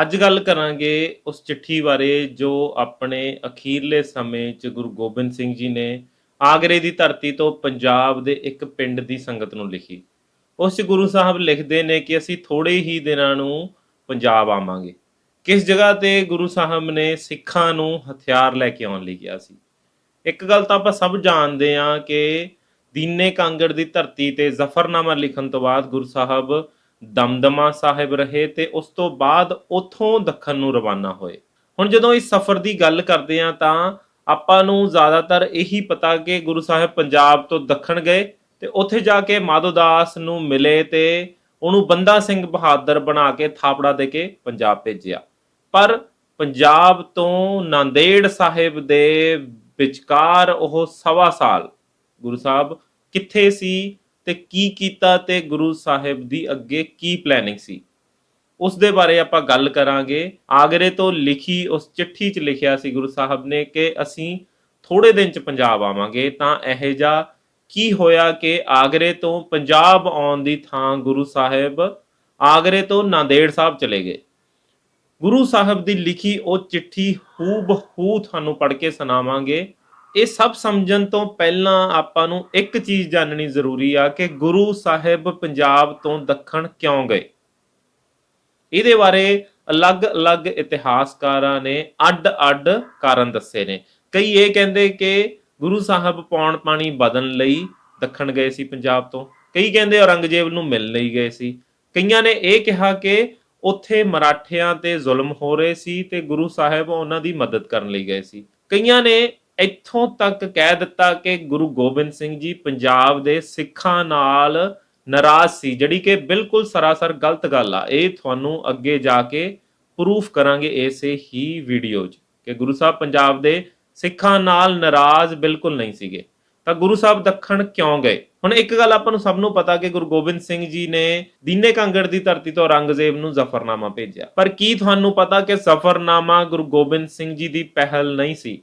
ਅੱਜ ਗੱਲ ਕਰਾਂਗੇ ਉਸ ਚਿੱਠੀ ਬਾਰੇ ਜੋ ਆਪਣੇ ਅਖੀਰਲੇ ਸਮੇਂ 'ਚ ਗੁਰੂ ਗੋਬਿੰਦ ਸਿੰਘ ਜੀ ਨੇ ਆਗਰੇ ਦੀ ਧਰਤੀ ਤੋਂ ਪੰਜਾਬ ਦੇ ਇੱਕ ਪਿੰਡ ਦੀ ਸੰਗਤ ਨੂੰ ਲਿਖੀ। ਉਸ 'ਚ ਗੁਰੂ ਸਾਹਿਬ ਲਿਖਦੇ ਨੇ ਕਿ ਅਸੀਂ ਥੋੜੇ ਹੀ ਦਿਨਾਂ ਨੂੰ ਪੰਜਾਬ ਆਵਾਂਗੇ। ਕਿਸ ਜਗ੍ਹਾ ਤੇ ਗੁਰੂ ਸਾਹਿਬ ਨੇ ਸਿੱਖਾਂ ਨੂੰ ਹਥਿਆਰ ਲੈ ਕੇ ਆਉਣ ਲਈ ਕਿਹਾ ਸੀ? ਇੱਕ ਗੱਲ ਤਾਂ ਆਪਾਂ ਸਭ ਜਾਣਦੇ ਹਾਂ ਕਿ ਦੀਨੇ ਕਾਂਗੜ ਦੀ ਧਰਤੀ ਤੇ ਜ਼ਫਰਨਾਮਾ ਲਿਖਣ ਤੋਂ ਬਾਅਦ ਗੁਰੂ ਸਾਹਿਬ ਦਮਦਮਾ ਸਾਹਿਬ ਰਹੇ ਤੇ ਉਸ ਤੋਂ ਬਾਅਦ ਉਥੋਂ ਦੱਖਣ ਨੂੰ ਰਵਾਨਾ ਹੋਏ। ਹੁਣ ਜਦੋਂ ਇਸ ਸਫ਼ਰ ਦੀ ਗੱਲ ਕਰਦੇ ਹਾਂ ਤਾਂ ਆਪਾਂ ਨੂੰ ਜ਼ਿਆਦਾਤਰ ਇਹੀ ਪਤਾ ਕਿ ਗੁਰੂ ਸਾਹਿਬ ਪੰਜਾਬ ਤੋਂ ਦੱਖਣ ਗਏ ਤੇ ਉੱਥੇ ਜਾ ਕੇ ਮਾਧੋਦਾਸ ਨੂੰ ਮਿਲੇ ਤੇ ਉਹਨੂੰ ਬੰਦਾ ਸਿੰਘ ਬਹਾਦਰ ਬਣਾ ਕੇ ਥਾਪੜਾ ਦੇ ਕੇ ਪੰਜਾਬ ਭੇਜਿਆ। ਪਰ ਪੰਜਾਬ ਤੋਂ ਨਾਂਦੇੜ ਸਾਹਿਬ ਦੇ ਵਿਚਕਾਰ ਉਹ ਸਵਾ ਸਾਲ ਗੁਰੂ ਸਾਹਿਬ ਕਿੱਥੇ ਸੀ? ਤੇ ਕੀ ਕੀਤਾ ਤੇ ਗੁਰੂ ਸਾਹਿਬ ਦੀ ਅੱਗੇ ਕੀ ਪਲੈਨਿੰਗ ਸੀ? ਉਸ ਦੇ ਬਾਰੇ ਆਪਾਂ ਗੱਲ ਕਰਾਂਗੇ। ਆਗਰੇ ਤੋਂ ਲਿਖੀ ਉਸ ਚਿੱਠੀ 'ਚ ਲਿਖਿਆ ਸੀ ਗੁਰੂ ਸਾਹਿਬ ਨੇ ਕਿ ਅਸੀਂ ਥੋੜੇ ਦਿਨ 'ਚ ਪੰਜਾਬ ਆਵਾਂਗੇ। ਤਾਂ ਇਹ ਜਾ ਕੀ ਹੋਇਆ ਕਿ ਆਗਰੇ ਤੋਂ ਪੰਜਾਬ ਆਉਣ ਦੀ ਥਾਂ ਗੁਰੂ ਸਾਹਿਬ ਆਗਰੇ ਤੋਂ ਨਾਂਦੇੜ ਸਾਹਿਬ ਚਲੇ ਗਏ। ਗੁਰੂ ਸਾਹਿਬ ਦੀ ਲਿਖੀ ਉਹ ਚਿੱਠੀ ਹੂ ਹੂਬਹੂ ਤੁਹਾਨੂੰ ਪੜ੍ਹ ਕੇ ਸੁਣਾਵਾਂਗੇ। ਇਹ ਸਭ ਸਮਝਣ ਤੋਂ ਪਹਿਲਾਂ ਆਪਾਂ ਨੂੰ ਇੱਕ ਚੀਜ਼ ਜਾਣਨੀ ਜ਼ਰੂਰੀ ਆ ਕਿ ਗੁਰੂ ਸਾਹਿਬ ਪੰਜਾਬ ਤੋਂ ਦੱਖਣ ਕਿਉਂ ਗਏ? ਇਹਦੇ ਬਾਰੇ ਅਲੱਗ-ਅਲੱਗ ਇਤਿਹਾਸਕਾਰਾਂ ਨੇ ਅੱਡ-ਅੱਡ ਕਾਰਨ ਦੱਸੇ ਨੇ। ਕਈ ਇਹ ਕਹਿੰਦੇ ਕਿ ਗੁਰੂ ਸਾਹਿਬ ਪੌਣ ਪਾਣੀ ਬਦਲਣ ਲਈ ਦੱਖਣ ਗਏ ਸੀ ਪੰਜਾਬ ਤੋਂ। ਕਈ ਕਹਿੰਦੇ ਔਰੰਗਜ਼ੇਬ ਨੂੰ ਮਿਲਣ ਲਈ ਗਏ ਸੀ। ਕਈਆਂ ਨੇ ਇਹ ਕਿਹਾ ਕਿ ਉੱਥੇ ਮਰਾਠਿਆਂ ਤੇ ਜ਼ੁਲਮ ਹੋ ਰਹੇ ਸੀ ਤੇ ਗੁਰੂ ਸਾਹਿਬ ਉਹਨਾਂ ਦੀ ਮਦਦ ਕਰਨ ਲਈ ਗਏ ਸੀ। ਕਈਆਂ ਨੇ ਇੱਥੋਂ ਤੱਕ ਕਹਿ ਦਿੱਤਾ ਕਿ ਗੁਰੂ ਗੋਬਿੰਦ ਸਿੰਘ ਜੀ ਪੰਜਾਬ ਦੇ ਸਿੱਖਾਂ ਨਾਲ ਨਾਰਾਜ਼ ਸੀ, ਜਿਹੜੀ ਕਿ ਬਿਲਕੁਲ ਸਰਾਸਰ ਗਲਤ ਗੱਲ ਆ। ਇਹ ਤੁਹਾਨੂੰ ਅੱਗੇ ਜਾ ਕੇ ਪ੍ਰੂਫ ਕਰਾਂਗੇ ਇਸੇ ਹੀ ਵੀਡੀਓ 'ਚ ਕਿ ਗੁਰੂ ਸਾਹਿਬ ਪੰਜਾਬ ਦੇ ਸਿੱਖਾਂ ਨਾਲ ਨਾਰਾਜ਼ ਬਿਲਕੁਲ ਨਹੀਂ ਸੀਗੇ। ਤਾਂ ਗੁਰੂ ਸਾਹਿਬ ਦੱਖਣ ਕਿਉਂ ਗਏ? ਹੁਣ ਇੱਕ ਗੱਲ ਆਪਾਂ ਨੂੰ ਸਭ ਨੂੰ ਪਤਾ ਕਿ ਗੁਰੂ ਗੋਬਿੰਦ ਸਿੰਘ ਜੀ ਨੇ ਦੀਨੇ ਕਾਂਗੜ ਦੀ ਧਰਤੀ ਤੋਂ ਔਰੰਗਜ਼ੇਬ ਨੂੰ ਜ਼ਫਰਨਾਮਾ ਭੇਜਿਆ। ਪਰ ਕੀ ਤੁਹਾਨੂੰ ਪਤਾ ਕਿ ਜ਼ਫਰਨਾਮਾ ਗੁਰੂ ਗੋਬਿੰਦ ਸਿੰਘ ਜੀ ਦੀ ਪਹਿਲ ਨਹੀਂ ਸੀ?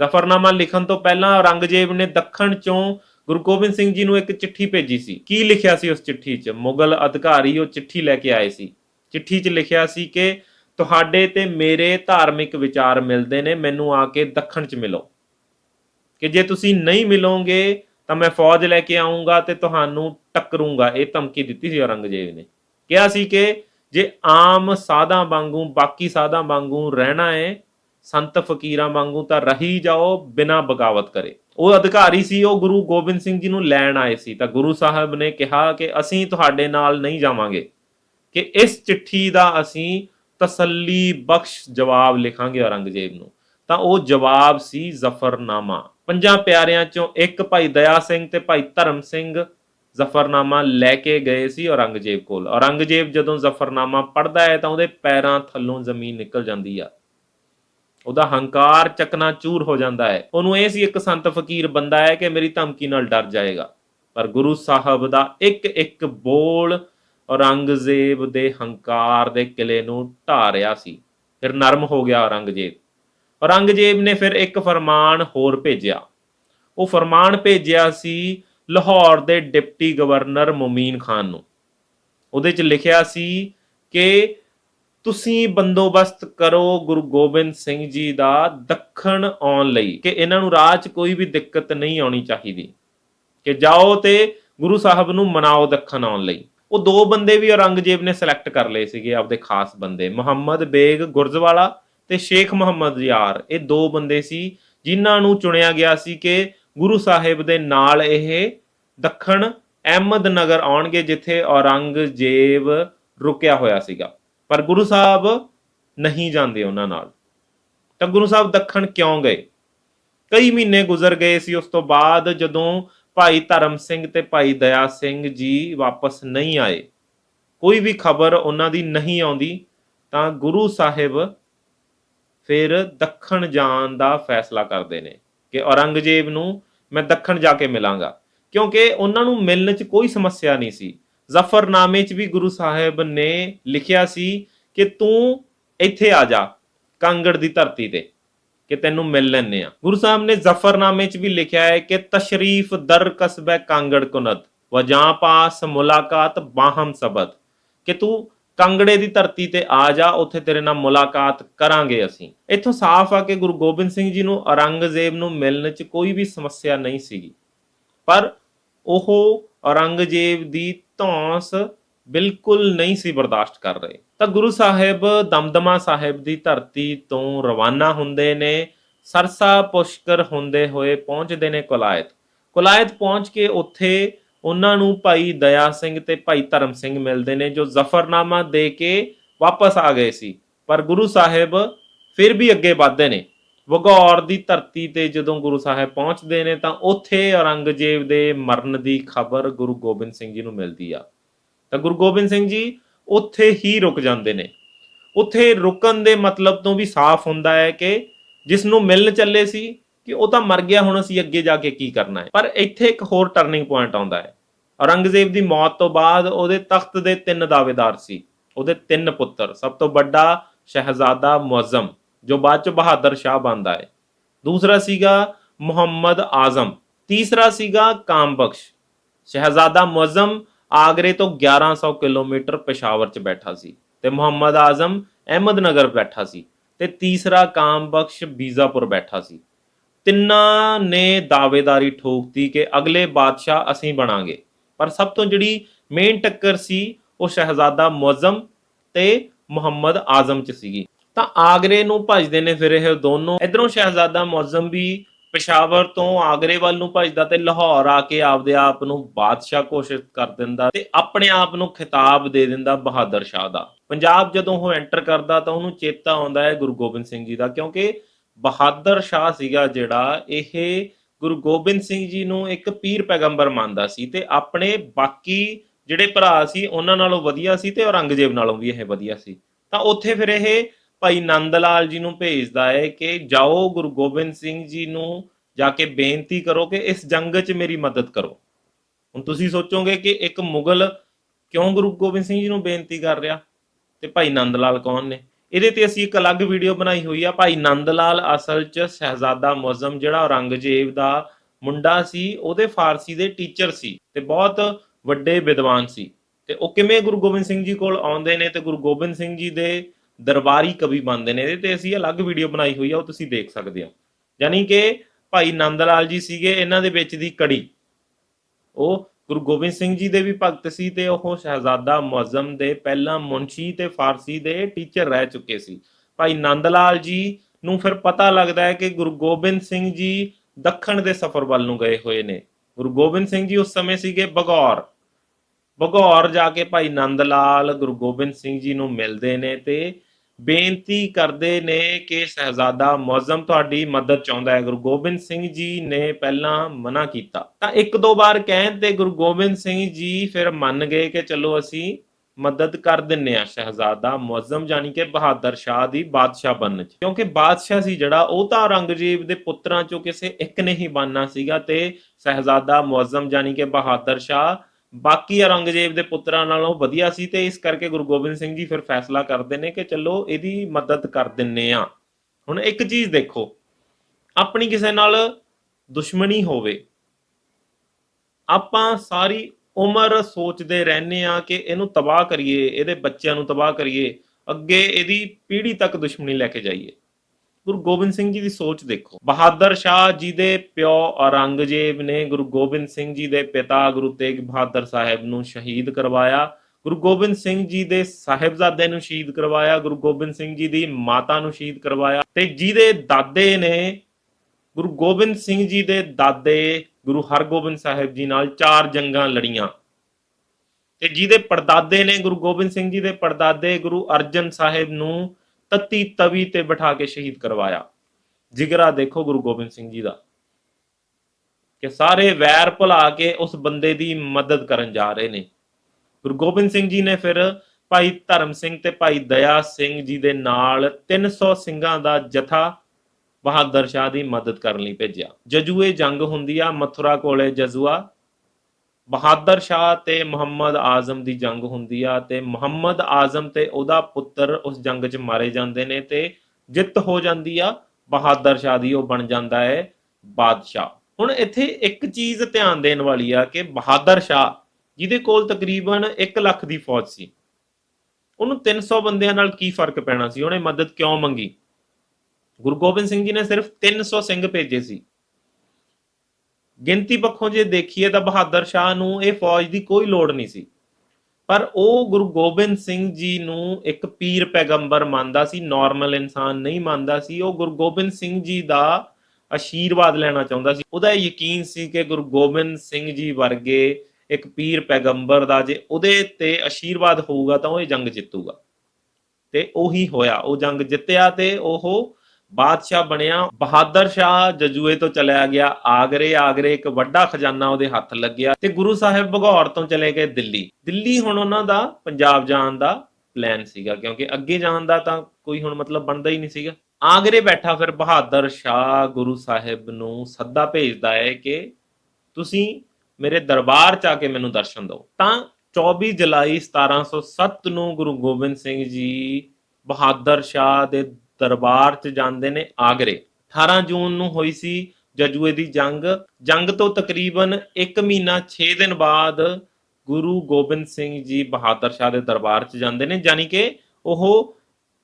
ਜ਼ਫਰਨਾਮਾ ਲਿਖਣ ਤੋਂ ਪਹਿਲਾਂ ਔਰੰਗਜ਼ੇਬ ਨੇ ਦੱਖਣ ਚੋਂ ਗੁਰੂ ਗੋਬਿੰਦ ਸਿੰਘ ਜੀ ਨੂੰ ਇੱਕ ਚਿੱਠੀ ਭੇਜੀ ਸੀ। ਕੀ ਲਿਖਿਆ ਸੀ ਉਸ ਚਿੱਠੀ 'ਚ? ਮੁਗਲ ਅਧਿਕਾਰੀ ਉਹ ਚਿੱਠੀ ਲੈ ਕੇ ਆਏ ਸੀ। ਚਿੱਠੀ 'ਚ ਲਿਖਿਆ ਸੀ ਕਿ, ਤੁਹਾਡੇ ਤੇ ਮੇਰੇ ਧਾਰਮਿਕ ਵਿਚਾਰ ਮਿਲਦੇ ਨੇ, ਮੈਨੂੰ ਆ ਕੇ ਦੱਖਣ 'ਚ ਮਿਲੋ। ਕਿ ਜੇ ਤੁਸੀਂ ਨਹੀਂ ਮਿਲੋਗੇ, ਤਾਂ ਮੈਂ ਫੌਜ ਲੈ ਕੇ ਆਉਂਗਾ ਤੇ ਤੁਹਾਨੂੰ ਟੱਕਰੂੰਗਾ। ਇਹ ਧਮਕੀ ਦਿੱਤੀ ਸੀ ਔਰੰਗਜ਼ੇਬ ਨੇ। ਕਿਹਾ ਸੀ ਕਿ, ਜੇ ਆਮ ਸਾਧਾਂ ਵਾਂਗੂ, ਬਾਕੀ ਸਾਧਾਂ ਵਾਂਗੂ ਰਹਿਣਾ ਹੈ ਸੰਤ ਫਕੀਰਾਂ ਵਾਂਗੂ ਤਾਂ ਰਹੀ ਜਾਓ, ਬਿਨਾਂ ਬਗਾਵਤ ਕਰੇ। ਉਹ ਅਧਿਕਾਰੀ ਸੀ, ਉਹ ਗੁਰੂ ਗੋਬਿੰਦ ਸਿੰਘ ਜੀ ਨੂੰ ਲੈਣ ਆਏ ਸੀ। ਤਾਂ ਗੁਰੂ ਸਾਹਿਬ ਨੇ ਕਿਹਾ ਕਿ ਅਸੀਂ ਤੁਹਾਡੇ ਨਾਲ ਨਹੀਂ ਜਾਵਾਂਗੇ। ਕਿ ਇਸ ਚਿੱਠੀ ਦਾ ਅਸੀਂ ਤਸੱਲੀ ਬਖਸ਼ ਜਵਾਬ ਲਿਖਾਂਗੇ ਔਰੰਗਜ਼ੇਬ ਨੂੰ। ਤਾਂ ਉਹ ਜਵਾਬ ਸੀ ਜ਼ਫਰਨਾਮਾ। ਪੰਜਾਂ ਪਿਆਰਿਆਂ ਚੋਂ ਇੱਕ ਭਾਈ ਦਇਆ ਸਿੰਘ ਤੇ ਭਾਈ ਧਰਮ ਸਿੰਘ ਜ਼ਫਰਨਾਮਾ ਲੈ ਕੇ ਗਏ ਸੀ ਔਰੰਗਜ਼ੇਬ ਕੋਲ। ਔਰੰਗਜ਼ੇਬ ਜਦੋਂ ਜ਼ਫਰਨਾਮਾ ਪੜਦਾ ਹੈ ਤਾਂ ਉਹਦੇ ਪੈਰਾਂ ਥੱਲੋਂ ਜ਼ਮੀਨ ਨਿਕਲ ਜਾਂਦੀ ਆ। ਉਹਦਾ ਹੰਕਾਰ ਚੱਕਣਾ ਚੂਰ ਹੋ ਜਾਂਦਾ ਹੈ। ਉਹਨੂੰ ਇਹ ਸੀ ਇੱਕ ਸੰਤ ਫਕੀਰ ਬੰਦਾ ਹੈ ਕਿ ਮੇਰੀ ਧਮਕੀ ਨਾਲ ਡਰ ਜਾਏਗਾ। ਪਰ ਗੁਰੂ ਸਾਹਿਬ ਦਾ ਇੱਕ ਇੱਕ ਬੋਲ ਔਰੰਗਜ਼ੇਬ ਦੇ ਹੰਕਾਰ ਦੇ ਕਿਲੇ ਨੂੰ ਢਾ ਰਿਹਾ ਸੀ। ਫਿਰ ਨਰਮ ਹੋ ਗਿਆ ਔਰੰਗਜ਼ੇਬ। ਔਰੰਗਜ਼ੇਬ ਨੇ ਫਿਰ ਇੱਕ ਫਰਮਾਨ ਹੋਰ ਭੇਜਿਆ। ਉਹ ਫਰਮਾਨ ਭੇਜਿਆ ਸੀ ਲਾਹੌਰ ਦੇ ਡਿਪਟੀ ਗਵਰਨਰ ਮੁਮੀਨ ਖਾਨ ਨੂੰ। ਉਹਦੇ 'ਚ ਲਿਖਿਆ ਸੀ ਕਿ ਤੁਸੀਂ ਬੰਦੋਬਸਤ ਕਰੋ ਗੁਰੂ ਗੋਬਿੰਦ ਸਿੰਘ ਜੀ ਦਾ ਦੱਖਣ ਆਉਣ ਲਈ, ਕਿ ਇਹਨਾਂ ਨੂੰ ਰਾਹ 'ਚ ਕੋਈ ਵੀ ਦਿੱਕਤ ਨਹੀਂ ਆਉਣੀ ਚਾਹੀਦੀ। ਕਿ ਜਾਓ ਤੇ ਗੁਰੂ ਸਾਹਿਬ ਨੂੰ ਮਨਾਓ ਦੱਖਣ ਆਉਣ ਲਈ। ਉਹ ਦੋ ਬੰਦੇ ਵੀ ਔਰੰਗਜ਼ੇਬ ਨੇ ਸਿਲੈਕਟ ਕਰ ਲਏ ਸੀਗੇ, ਆਪਦੇ ਖਾਸ ਬੰਦੇ, ਮੁਹੰਮਦ ਬੇਗ ਗੁਰਜ਼ਵਾਲਾ ਤੇ ਸ਼ੇਖ ਮੁਹੰਮਦ ਯਾਰ। ਇਹ ਦੋ ਬੰਦੇ ਸੀ ਜਿਨ੍ਹਾਂ ਨੂੰ ਚੁਣਿਆ ਗਿਆ ਸੀ ਕਿ ਗੁਰੂ ਸਾਹਿਬ ਦੇ ਨਾਲ ਇਹ ਦੱਖਣ ਅਹਿਮਦ ਨਗਰ ਆਉਣਗੇ, ਜਿੱਥੇ ਔਰੰਗਜ਼ੇਬ ਰੁਕਿਆ ਹੋਇਆ ਸੀਗਾ। ਪਰ ਗੁਰੂ ਸਾਹਿਬ ਨਹੀਂ ਜਾਂਦੇ ਉਹਨਾਂ ਨਾਲ। ਤਾਂ ਗੁਰੂ ਸਾਹਿਬ ਦੱਖਣ ਕਿਉਂ ਗਏ? ਕਈ ਮਹੀਨੇ ਗੁਜ਼ਰ ਗਏ ਸੀ, ਉਸ ਤੋਂ ਬਾਅਦ ਜਦੋਂ ਭਾਈ ਧਰਮ ਸਿੰਘ ਤੇ ਭਾਈ ਦਇਆ ਸਿੰਘ ਜੀ ਵਾਪਸ ਨਹੀਂ ਆਏ, ਕੋਈ ਵੀ ਖਬਰ ਉਹਨਾਂ ਦੀ ਨਹੀਂ ਆਉਂਦੀ, ਤਾਂ ਗੁਰੂ ਸਾਹਿਬ ਫਿਰ ਦੱਖਣ ਜਾਣ ਦਾ ਫੈਸਲਾ ਕਰਦੇ ਨੇ ਕਿ ਔਰੰਗਜ਼ੇਬ ਨੂੰ ਮੈਂ ਦੱਖਣ ਜਾ ਕੇ ਮਿਲਾਂਗਾ, ਕਿਉਂਕਿ ਉਹਨਾਂ ਨੂੰ ਮਿਲਣ 'ਚ ਕੋਈ ਸਮੱਸਿਆ ਨਹੀਂ ਸੀ। ਜ਼ਫਰਨਾਮੇ 'ਚ ਵੀ ਗੁਰੂ ਸਾਹਿਬ ਨੇ ਲਿਖਿਆ ਸੀ ਕਿ ਤੂੰ ਇੱਥੇ ਆ ਜਾ ਕਾਂਗੜ ਦੀ ਧਰਤੀ ਤੇ, ਕਿ ਤੈਨੂੰ ਮਿਲ ਲੈਣੇ ਆ ਗੁਰੂ ਸਾਹਿਬ ਨੇ ਜ਼ਫਰਨਾਮੇ 'ਚ ਵੀ ਲਿਖਿਆ ਹੈ ਕਿ ਤਸ਼ਰੀਫ ਦਰ ਕਸਬੇ ਕਾਂਗੜ ਕੁਨਤ ਵਜਾਂ ਪਾਸ ਮੁਲਾਕਾਤ ਬਾਹਮ ਸਬਦ। ਕਿ ਤੂੰ ਕਾਂਗੜੇ ਦੀ ਧਰਤੀ ਤੇ ਆ ਜਾ, ਉੱਥੇ ਤੇਰੇ ਨਾਲ ਮੁਲਾਕਾਤ ਕਰਾਂਗੇ ਅਸੀਂ। ਇੱਥੋਂ ਸਾਫ਼ ਆ ਕਿ ਗੁਰੂ ਗੋਬਿੰਦ ਸਿੰਘ ਜੀ ਨੂੰ ਔਰੰਗਜ਼ੇਬ ਨੂੰ ਮਿਲਣ 'ਚ ਕੋਈ ਵੀ ਸਮੱਸਿਆ ਨਹੀਂ ਸੀਗੀ। ਪਰ ਉਹ ਔਰੰਗਜ਼ੇਬ ਦੀ ਧੌਂਸ ਬਿਲਕੁਲ ਨਹੀਂ ਸੀ ਬਰਦਾਸ਼ਤ ਕਰ ਰਹੇ। ਤਾਂ ਗੁਰੂ ਸਾਹਿਬ ਦਮਦਮਾ ਸਾਹਿਬ ਦੀ ਧਰਤੀ ਤੋਂ ਰਵਾਨਾ ਹੁੰਦੇ ਨੇ, ਸਰਸਾ ਪੁਸ਼ਕਰ ਹੁੰਦੇ ਹੋਏ ਪਹੁੰਚਦੇ ਨੇ ਕੁਲਾਇਤ। ਕੁਲਾਇਤ ਪਹੁੰਚ ਕੇ ਉੱਥੇ ਉਹਨਾਂ ਨੂੰ ਭਾਈ ਦਇਆ ਸਿੰਘ ਤੇ ਭਾਈ ਧਰਮ ਸਿੰਘ ਮਿਲਦੇ ਨੇ, ਜੋ ਜ਼ਫਰਨਾਮਾ ਦੇ ਕੇ ਵਾਪਸ ਆ ਗਏ ਸੀ। ਪਰ ਗੁਰੂ ਸਾਹਿਬ ਫਿਰ ਵੀ ਅੱਗੇ ਵਧਦੇ ਨੇ। ਵਗੌਰ ਦੀ ਧਰਤੀ ਤੇ ਜਦੋਂ ਗੁਰੂ ਸਾਹਿਬ ਪਹੁੰਚਦੇ ਨੇ ਤਾਂ ਉੱਥੇ ਔਰੰਗਜ਼ੇਬ ਦੇ ਮਰਨ ਦੀ ਖਬਰ ਗੁਰੂ ਗੋਬਿੰਦ ਸਿੰਘ ਜੀ ਨੂੰ ਮਿਲਦੀ ਆ। ਤਾਂ ਗੁਰੂ ਗੋਬਿੰਦ ਸਿੰਘ ਜੀ ਉੱਥੇ ਹੀ ਰੁਕ ਜਾਂਦੇ ਨੇ। ਉੱਥੇ ਰੁਕਣ ਦੇ ਮਤਲਬ ਤੋਂ ਵੀ ਸਾਫ਼ ਹੁੰਦਾ ਹੈ ਕਿ ਜਿਸ ਨੂੰ ਮਿਲਣ ਚੱਲੇ ਸੀ ਕਿ ਉਹ ਤਾਂ ਮਰ ਗਿਆ, ਹੁਣ ਅਸੀਂ ਅੱਗੇ ਜਾ ਕੇ ਕੀ ਕਰਨਾ ਹੈ? ਪਰ ਇੱਥੇ ਇੱਕ ਹੋਰ ਟਰਨਿੰਗ ਪੁਆਇੰਟ ਆਉਂਦਾ ਹੈ। ਔਰੰਗਜ਼ੇਬ ਦੀ ਮੌਤ ਤੋਂ ਬਾਅਦ ਉਹਦੇ ਤਖਤ ਦੇ ਤਿੰਨ ਦਾਅਵੇਦਾਰ ਸੀ। ਉਹਦੇ ਤਿੰਨ ਪੁੱਤਰ, ਸਭ ਤੋਂ ਵੱਡਾ ਸ਼ਹਿਜ਼ਾਦਾ ਮੁਅੱਜ਼ਮ। ਜੋ ਬਾਅਦ ਚ ਬਹਾਦਰ ਸ਼ਾਹ ਬਣਦਾ ਹੈ। ਦੂਸਰਾ ਸੀਗਾ ਮੁਹੰਮਦ ਆਜ਼ਮ। ਤੀਸਰਾ ਸੀਗਾ ਕਾਮਬਖਸ਼ ਸ਼ਹਿਜ਼ਾਦਾ ਮੁਅੱਜ਼ਮ ਆਗਰੇ ਤੋਂ 1100 ਕਿਲੋਮੀਟਰ ਪਸ਼ਾਵਰ 'ਚ ਬੈਠਾ ਸੀ ਤੇ ਮੁਹੰਮਦ ਆਜ਼ਮ ਅਹਿਮਦਨਗਰ ਬੈਠਾ ਸੀ ਤੇ ਤੀਸਰਾ ਕਾਮਬਖਸ਼ ਬੀਜ਼ਾਪੁਰ ਬੈਠਾ ਸੀ। ਤਿੰਨਾਂ ਨੇ ਦਾਅਵੇਦਾਰੀ ਠੋਕਤੀ ਕਿ ਅਗਲੇ ਬਾਦਸ਼ਾਹ ਅਸੀਂ ਬਣਾਂਗੇ। ਪਰ ਸਭ ਤੋਂ ਜਿਹੜੀ ਮੇਨ ਟੱਕਰ ਸੀ ਉਹ ਸ਼ਹਿਜ਼ਾਦਾ ਮੁਅੱਜ਼ਮ ਤੇ ਮੁਹੰਮਦ ਆਜ਼ਮ 'ਚ ਸੀਗੀ। ਤਾਂ ਆਗਰੇ ਨੂੰ ਭਜਦੇ ਨੇ ਫਿਰ ਇਹ ਦੋਨੋਂ। ਇਧਰੋਂ ਸ਼ਹਿਜ਼ਾਦਾ ਮੁਅੱਜ਼ਮ ਵੀ ਪਸ਼ਾਵਰ ਤੋਂ ਆਗਰੇ ਵੱਲ ਨੂੰ ਭਜਦਾ ਤੇ ਲਾਹੌਰ ਆ ਕੇ ਆਪਦੇ ਆਪ ਨੂੰ ਬਾਦਸ਼ਾਹ ਘੋਸ਼ਿਤ ਕਰ ਦਿੰਦਾ ਤੇ ਆਪਣੇ ਆਪ ਨੂੰ ਖਿਤਾਬ ਦੇ ਦਿੰਦਾ ਬਹਾਦਰ ਸ਼ਾਹ ਦਾ। ਪੰਜਾਬ ਜਦੋਂ ਉਹ ਐਂਟਰ ਕਰਦਾ ਤਾਂ ਉਹਨੂੰ ਚੇਤਾ ਆਉਂਦਾ ਹੈ ਗੁਰੂ ਗੋਬਿੰਦ ਸਿੰਘ ਜੀ ਦਾ, ਕਿਉਂਕਿ ਬਹਾਦਰ ਸ਼ਾਹ ਸੀਗਾ ਜਿਹੜਾ ਇਹ ਗੁਰੂ ਗੋਬਿੰਦ ਸਿੰਘ ਜੀ ਨੂੰ ਇੱਕ ਪੀਰ ਪੈਗੰਬਰ ਮੰਨਦਾ ਸੀ ਤੇ ਆਪਣੇ ਬਾਕੀ ਜਿਹੜੇ ਭਰਾ ਸੀ ਉਹਨਾਂ ਨਾਲੋਂ ਵਧੀਆ ਸੀ ਤੇ ਔਰੰਗਜ਼ੇਬ ਨਾਲੋਂ ਵੀ ਇਹ ਵਧੀਆ ਸੀ। ਤਾਂ ਉੱਥੇ ਫਿਰ ਇਹ ਭਾਈ ਨੰਦ ਲਾਲ ਜੀ ਨੂੰ ਭੇਜਦਾ ਹੈ ਕਿ ਜਾਓ ਗੁਰੂ ਗੋਬਿੰਦ ਸਿੰਘ ਜੀ ਨੂੰ ਜਾ ਕੇ ਬੇਨਤੀ ਕਰੋ ਕਿ ਇਸ ਜੰਗ 'ਚ ਮੇਰੀ ਮਦਦ ਕਰੋ। ਹੁਣ ਤੁਸੀਂ ਸੋਚੋਗੇ ਕਿ ਇੱਕ ਮੁਗਲ ਕਿਉਂ ਗੁਰੂ ਗੋਬਿੰਦ ਸਿੰਘ ਜੀ ਨੂੰ ਬੇਨਤੀ ਕਰ ਰਿਹਾ? ਤੇ ਭਾਈ ਨੰਦ ਲਾਲ ਕੌਣ ਨੇ? ਇਹਦੇ ਤੇ ਅਸੀਂ ਇੱਕ ਅਲੱਗ ਵੀਡੀਓ ਬਣਾਈ ਹੋਈ ਆ। ਭਾਈ ਨੰਦ ਲਾਲ ਅਸਲ 'ਚ ਸ਼ਹਿਜ਼ਾਦਾ ਮੁਅੱਜ਼ਮ ਜਿਹੜਾ ਔਰੰਗਜ਼ੇਬ ਦਾ ਮੁੰਡਾ ਸੀ, ਉਹਦੇ ਫਾਰਸੀ ਦੇ ਟੀਚਰ ਸੀ ਤੇ ਬਹੁਤ ਵੱਡੇ ਵਿਦਵਾਨ ਸੀ। ਤੇ ਉਹ ਕਿਵੇਂ ਗੁਰੂ ਗੋਬਿੰਦ ਸਿੰਘ ਜੀ ਕੋਲ ਆਉਂਦੇ ਨੇ ਤੇ ਗੁਰੂ ਗੋਬਿੰਦ ਸਿੰਘ ਜੀ ਦੇ ਦਰਬਾਰੀ ਕਵੀ ਬਣਦੇ ਨੇ ਇਹਦੇ ਤੇ ਅਸੀਂ ਅਲੱਗ ਵੀਡੀਓ ਬਣਾਈ ਹੋਈ ਆ, ਉਹ ਤੁਸੀਂ ਦੇਖ ਸਕਦੇ ਹੋ। ਯਾਨੀ ਕਿ ਭਾਈ ਨੰਦ ਲਾਲ ਜੀ ਸੀਗੇ, ਇਹਨਾਂ ਦੇ ਵਿੱਚ ਦੀ ਕੜੀ। ਉਹ ਗੁਰੂ ਗੋਬਿੰਦ ਸਿੰਘ ਜੀ ਦੇ ਵੀ ਭਗਤ ਸੀ ਤੇ ਉਹ ਸ਼ਹਿਜ਼ਾਦਾ ਮੁਅੱਜ਼ਮ ਦੇ, ਪਹਿਲਾਂ ਮੁਨਸ਼ੀ ਤੇ ਫਾਰਸੀ ਦੇ ਟੀਚਰ ਰਹਿ ਚੁੱਕੇ ਸੀ। ਭਾਈ ਨੰਦ ਲਾਲ ਜੀ ਨੂੰ ਫਿਰ ਪਤਾ ਲੱਗਦਾ ਹੈ ਕਿ ਗੁਰੂ ਗੋਬਿੰਦ ਸਿੰਘ ਜੀ ਦੱਖਣ ਦੇ ਸਫ਼ਰ ਵੱਲ ਨੂੰ ਗਏ ਹੋਏ ਨੇ। ਗੁਰੂ ਗੋਬਿੰਦ ਸਿੰਘ ਜੀ ਉਸ ਸਮੇਂ ਸੀਗੇ ਬਗੌਰ। ਬਗੌਰ ਜਾ ਕੇ ਭਾਈ ਨੰਦ ਲਾਲ ਗੁਰੂ ਗੋਬਿੰਦ ਸਿੰਘ ਜੀ ਨੂੰ ਮਿਲਦੇ ਨੇ ਤੇ ਬੇਨਤੀ ਕਰਦੇ ਨੇ ਕਿ ਸਹਿਜ਼ਾਦਾ ਮੁਅੱਜ਼ਮ ਤੁਹਾਡੀ ਮਦਦ ਚਾਹੁੰਦਾ ਹੈ। ਗੁਰੂ ਗੋਬਿੰਦ ਸਿੰਘ ਜੀ ਨੇ ਪਹਿਲਾਂ ਮਨਾ ਕੀਤਾ। ਤਾਂ ਇੱਕ ਦੋ ਵਾਰ ਕਹਿਣ ਤੇ ਗੁਰੂ ਗੋਬਿੰਦ ਸਿੰਘ ਜੀ ਫਿਰ ਮੰਨ ਗਏ ਕਿ ਚਲੋ ਅਸੀਂ ਮਦਦ ਕਰ ਦਿੰਨੇ ਆ ਸ਼ਹਿਜ਼ਾਦਾ ਮੁਅੱਜ਼ਮ ਜਾਨੀ ਕਿ ਬਹਾਦਰ ਸ਼ਾਹ ਦੀ ਬਾਦਸ਼ਾਹ ਬਣਨ ਚ। ਕਿਉਂਕਿ ਬਾਦਸ਼ਾਹ ਸੀ ਜਿਹੜਾ, ਉਹ ਤਾਂ ਔਰੰਗਜ਼ੇਬ ਦੇ ਪੁੱਤਰਾਂ ਚੋਂ ਕਿਸੇ ਇੱਕ ਨੇ ਹੀ ਬਣਨਾ ਸੀਗਾ ਤੇ ਸ਼ਹਿਜ਼ਾਦਾ ਮੁਅੱਜ਼ਮ ਜਾਨੀ ਕਿ ਬਹਾਦਰ ਸ਼ਾਹ ਬਾਕੀ ਔਰੰਗਜ਼ੇਬ ਦੇ ਪੁੱਤਰਾਂ ਨਾਲੋਂ ਵਧੀਆ ਸੀ ਤੇ ਇਸ ਕਰਕੇ ਗੁਰੂ ਗੋਬਿੰਦ ਸਿੰਘ ਜੀ ਫਿਰ ਫੈਸਲਾ ਕਰਦੇ ਨੇ ਕਿ ਚਲੋ ਇਹਦੀ ਮਦਦ ਕਰ ਦਿੰਨੇ ਆ। ਹੁਣ ਇੱਕ ਚੀਜ਼ ਦੇਖੋ, ਆਪਣੀ ਕਿਸੇ ਨਾਲ ਦੁਸ਼ਮਣੀ ਹੋਵੇ, ਆਪਾਂ ਸਾਰੀ ਉਮਰ ਸੋਚਦੇ ਰਹਿੰਦੇ ਆ ਕਿ ਇਹਨੂੰ ਤਬਾਹ ਕਰੀਏ, ਇਹਦੇ ਬੱਚਿਆਂ ਨੂੰ ਤਬਾਹ ਕਰੀਏ, ਅੱਗੇ ਇਹਦੀ ਪੀੜ੍ਹੀ ਤੱਕ ਦੁਸ਼ਮਣੀ ਲੈ ਕੇ ਜਾਈਏ। ਗੁਰੂ ਗੋਬਿੰਦ ਸਿੰਘ ਜੀ ਦੀ ਸੋਚ ਦੇਖੋ। ਬਹਾਦਰ ਸ਼ਾਹ ਜੀ ਦੇ ਪਿਓ ਔਰੰਗਜ਼ੇਬ ਨੇ ਗੁਰੂ ਗੋਬਿੰਦ ਸਿੰਘ ਜੀ ਦੇ ਪਿਤਾ ਗੁਰੂ ਤੇਗ ਬਹਾਦਰ ਸਾਹਿਬ ਨੂੰ ਸ਼ਹੀਦ ਕਰਵਾਇਆ। ਗੁਰੂ ਗੋਬਿੰਦ ਸਿੰਘ ਜੀ ਦੇ ਸਾਹਿਬਜ਼ਾਦੇ ਨੂੰ ਸ਼ਹੀਦ ਕਰਵਾਇਆ। ਗੁਰੂ ਗੋਬਿੰਦ ਸਿੰਘ ਜੀ ਦੀ ਮਾਤਾ ਨੂੰ ਸ਼ਹੀਦ ਕਰਵਾਇਆ। ਤੇ ਜਿਹਦੇ ਦਾਦੇ ਨੇ ਗੁਰੂ ਗੋਬਿੰਦ ਸਿੰਘ ਜੀ ਦੇ ਦਾਦੇ ਗੁਰੂ ਹਰਗੋਬਿੰਦ ਸਾਹਿਬ ਜੀ ਨਾਲ ਚਾਰ ਜੰਗਾਂ ਲੜੀਆਂ। ਤੇ ਜਿਹਦੇ ਪੜਦਾਦੇ ਨੇ ਗੁਰੂ ਗੋਬਿੰਦ ਸਿੰਘ ਜੀ ਦੇ ਪੜਦਾਦੇ ਗੁਰੂ ਅਰਜਨ ਸਾਹਿਬ ਨੂੰ ਤਤੀ ਤਵੀ ਤੇ ਬਿਠਾ ਕੇ ਸ਼ਹੀਦ ਕਰਵਾਇਆ। ਜਿਗਰਾ ਦੇਖੋ ਗੁਰੂ ਗੋਬਿੰਦ ਸਿੰਘ ਜੀ ਦਾ ਕਿ ਸਾਰੇ ਵੈਰ ਭੁਲਾ ਕੇ ਉਸ ਬੰਦੇ ਦੀ ਮਦਦ ਕਰਨ ਜਾ ਰਹੇ ਨੇ। ਗੁਰੂ ਗੋਬਿੰਦ ਸਿੰਘ ਜੀ ਨੇ ਫਿਰ ਭਾਈ ਧਰਮ ਸਿੰਘ ਤੇ ਭਾਈ ਦਇਆ ਸਿੰਘ ਜੀ ਦੇ ਨਾਲ 300 ਸਿੰਘਾਂ ਦਾ ਜਥਾ ਬਹਾਦਰ ਸ਼ਾਹ ਦੀ ਮਦਦ ਕਰਨ ਲਈ ਭੇਜਿਆ। ਜਜੂਏ ਜੰਗ ਹੁੰਦੀ ਆ ਮਥੁਰਾ ਕੋਲੇ ਜਜ਼ੂਆ ਬਹਾਦਰ ਸ਼ਾਹ ਤੇ ਮੁਹੰਮਦ ਆਜ਼ਮ ਦੀ ਜੰਗ ਹੁੰਦੀ ਆ ਤੇ ਮੁਹੰਮਦ ਆਜ਼ਮ ਤੇ ਉਹਦਾ ਪੁੱਤਰ ਉਸ ਜੰਗ 'ਚ ਮਾਰੇ ਜਾਂਦੇ ਨੇ ਤੇ ਜਿੱਤ ਹੋ ਜਾਂਦੀ ਆ, ਬਹਾਦਰ ਸ਼ਾਹ ਦੀ ਉਹ ਬਣ ਜਾਂਦਾ ਹੈ ਬਾਦਸ਼ਾਹ। ਹੁਣ ਇੱਥੇ ਇੱਕ ਚੀਜ਼ ਧਿਆਨ ਦੇਣ ਵਾਲੀ ਆ ਕਿ ਬਹਾਦਰ ਸ਼ਾਹ ਜਿਹਦੇ ਕੋਲ ਤਕਰੀਬਨ 1 ਲੱਖ ਦੀ ਫੌਜ ਸੀ, ਉਹਨੂੰ 300 ਬੰਦਿਆਂ ਨਾਲ ਕੀ ਫ਼ਰਕ ਪੈਣਾ ਸੀ? ਉਹਨੇ ਮਦਦ ਕਿਉਂ ਮੰਗੀ? ਗੁਰੂ ਗੋਬਿੰਦ ਸਿੰਘ ਜੀ ਨੇ ਸਿਰਫ 300 ਸਿੰਘ ਭੇਜੇ ਸੀ। ਗਿਣਤੀ ਪੱਖੋਂ ਜੇ ਦੇਖੀਏ ਤਾਂ ਬਹਾਦਰ ਸ਼ਾਹ ਨੂੰ ਇਹ ਫੌਜ ਦੀ ਕੋਈ ਲੋੜ ਨਹੀਂ ਸੀ। ਪਰ ਉਹ ਗੁਰੂ ਗੋਬਿੰਦ ਸਿੰਘ ਜੀ ਨੂੰ ਇੱਕ ਪੀਰ ਪੈਗੰਬਰ ਮੰਨਦਾ ਸੀ ਨਾਰਮਲ ਇਨਸਾਨ ਨਹੀਂ ਮੰਨਦਾ ਸੀ। ਉਹ ਗੁਰੂ ਗੋਬਿੰਦ ਸਿੰਘ ਜੀ ਦਾ ਆਸ਼ੀਰਵਾਦ ਲੈਣਾ ਚਾਹੁੰਦਾ ਸੀ। ਉਹਦਾ ਇਹ ਯਕੀਨ ਸੀ ਕਿ ਗੁਰੂ ਗੋਬਿੰਦ ਸਿੰਘ ਜੀ ਵਰਗੇ ਇੱਕ ਪੀਰ ਪੈਗੰਬਰ ਦਾ ਜੇ ਉਹਦੇ ਤੇ ਆਸ਼ੀਰਵਾਦ ਹੋਊਗਾ ਤਾਂ ਉਹ ਇਹ ਜੰਗ ਜਿੱਤੂਗਾ। ਤੇ ਉਹੀ ਹੋਇਆ। ਉਹ ਜੰਗ ਜਿੱਤਿਆ ਤੇ ਉਹ ਬਾਦਸ਼ਾਹ ਬਣਿਆ। ਬਹਾਦਰ ਸ਼ਾਹ ਜਜੂਏ ਤੋਂ ਚਲਿਆ ਗਿਆ। ਆਗਰੇ ਆਗਰੇ ਇੱਕ ਵੱਡਾ ਖਜ਼ਾਨਾ ਉਹਦੇ ਹੱਥ ਲੱਗਿਆ ਤੇ ਗੁਰੂ ਸਾਹਿਬ ਭਗੌਰ ਤੋਂ ਚਲੇ ਗਏ ਦਿੱਲੀ। ਦਿੱਲੀ ਹੁਣ ਉਹਨਾਂ ਦਾ ਪੰਜਾਬ ਜਾਣ ਦਾ ਪਲਾਨ ਸੀਗਾ, ਕਿਉਂਕਿ ਅੱਗੇ ਜਾਣ ਦਾ ਤਾਂ ਕੋਈ ਹੁਣ ਮਤਲਬ ਬਣਦਾ ਹੀ ਨਹੀਂ ਸੀਗਾ। ਆਗਰੇ ਬੈਠਾ ਫਿਰ ਬਹਾਦਰ ਸ਼ਾਹ ਗੁਰੂ ਸਾਹਿਬ ਨੂੰ ਸੱਦਾ ਭੇਜਦਾ ਹੈ ਕਿ ਤੁਸੀਂ ਮੇਰੇ ਦਰਬਾਰ ਚ ਆ ਕੇ ਮੈਨੂੰ ਦਰਸ਼ਨ ਦਿਓ। ਤਾਂ 24 ਜੁਲਾਈ 1707 ਨੂੰ ਗੁਰੂ ਗੋਬਿੰਦ ਸਿੰਘ ਜੀ ਬਹਾਦਰ ਸ਼ਾਹ ਦੇ ਦਰਬਾਰ ਚ ਜਾਂਦੇ ਨੇ ਆਗਰੇ। 18 ਜੂਨ ਨੂੰ ਹੋਈ ਸੀ ਜਜੂਏ ਦੀ ਜੰਗ। ਜੰਗ ਤੋਂ ਤਕਰੀਬਨ 1 ਮਹੀਨਾ 6 ਦਿਨ ਬਾਅਦ ਗੁਰੂ ਗੋਬਿੰਦ ਸਿੰਘ ਜੀ ਬਹਾਦਰ ਸ਼ਾਹ ਦੇ ਦਰਬਾਰ ਚ ਜਾਂਦੇ ਨੇ ਯਾਨੀ ਕਿ ਉਹ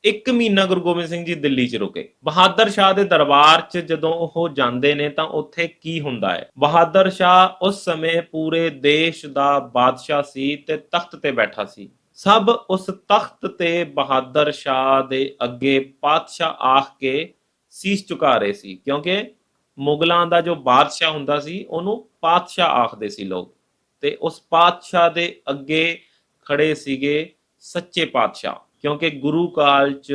ਇੱਕ ਮਹੀਨਾ ਗੁਰੂ ਗੋਬਿੰਦ ਸਿੰਘ ਜੀ ਦਿੱਲੀ 'ਚ ਰੁਕੇ। ਬਹਾਦਰ ਸ਼ਾਹ ਦੇ ਦਰਬਾਰ 'ਚ ਜਦੋਂ ਉਹ ਜਾਂਦੇ ਨੇ ਤਾਂ ਉੱਥੇ ਕੀ ਹੁੰਦਾ ਹੈ? ਬਹਾਦਰ ਸ਼ਾਹ ਉਸ ਸਮੇਂ ਪੂਰੇ ਦੇਸ਼ ਦਾ ਬਾਦਸ਼ਾਹ ਸੀ ਤੇ ਤਖਤ ਤੇ ਬੈਠਾ ਸੀ। ਸਭ ਉਸ ਤਖਤ ਤੇ ਬਹਾਦਰ ਸ਼ਾਹ ਦੇ ਅੱਗੇ ਪਾਤਸ਼ਾਹ ਆਖ ਕੇ ਸੀਸ ਝੁਕਾ ਰਹੇ ਸੀ, ਕਿਉਂਕਿ ਮੁਗਲਾਂ ਦਾ ਜੋ ਬਾਦਸ਼ਾਹ ਹੁੰਦਾ ਸੀ, ਉਹਨੂੰ ਪਾਤਸ਼ਾਹ ਆਖਦੇ ਸੀ ਲੋਕ ਤੇ ਉਸ ਪਾਤਸ਼ਾਹ ਦੇ ਅੱਗੇ ਖੜੇ ਸੀਗੇ ਸੱਚੇ ਪਾਤਸ਼ਾਹ, ਕਿਉਂਕਿ ਗੁਰੂ ਕਾਲ ਚ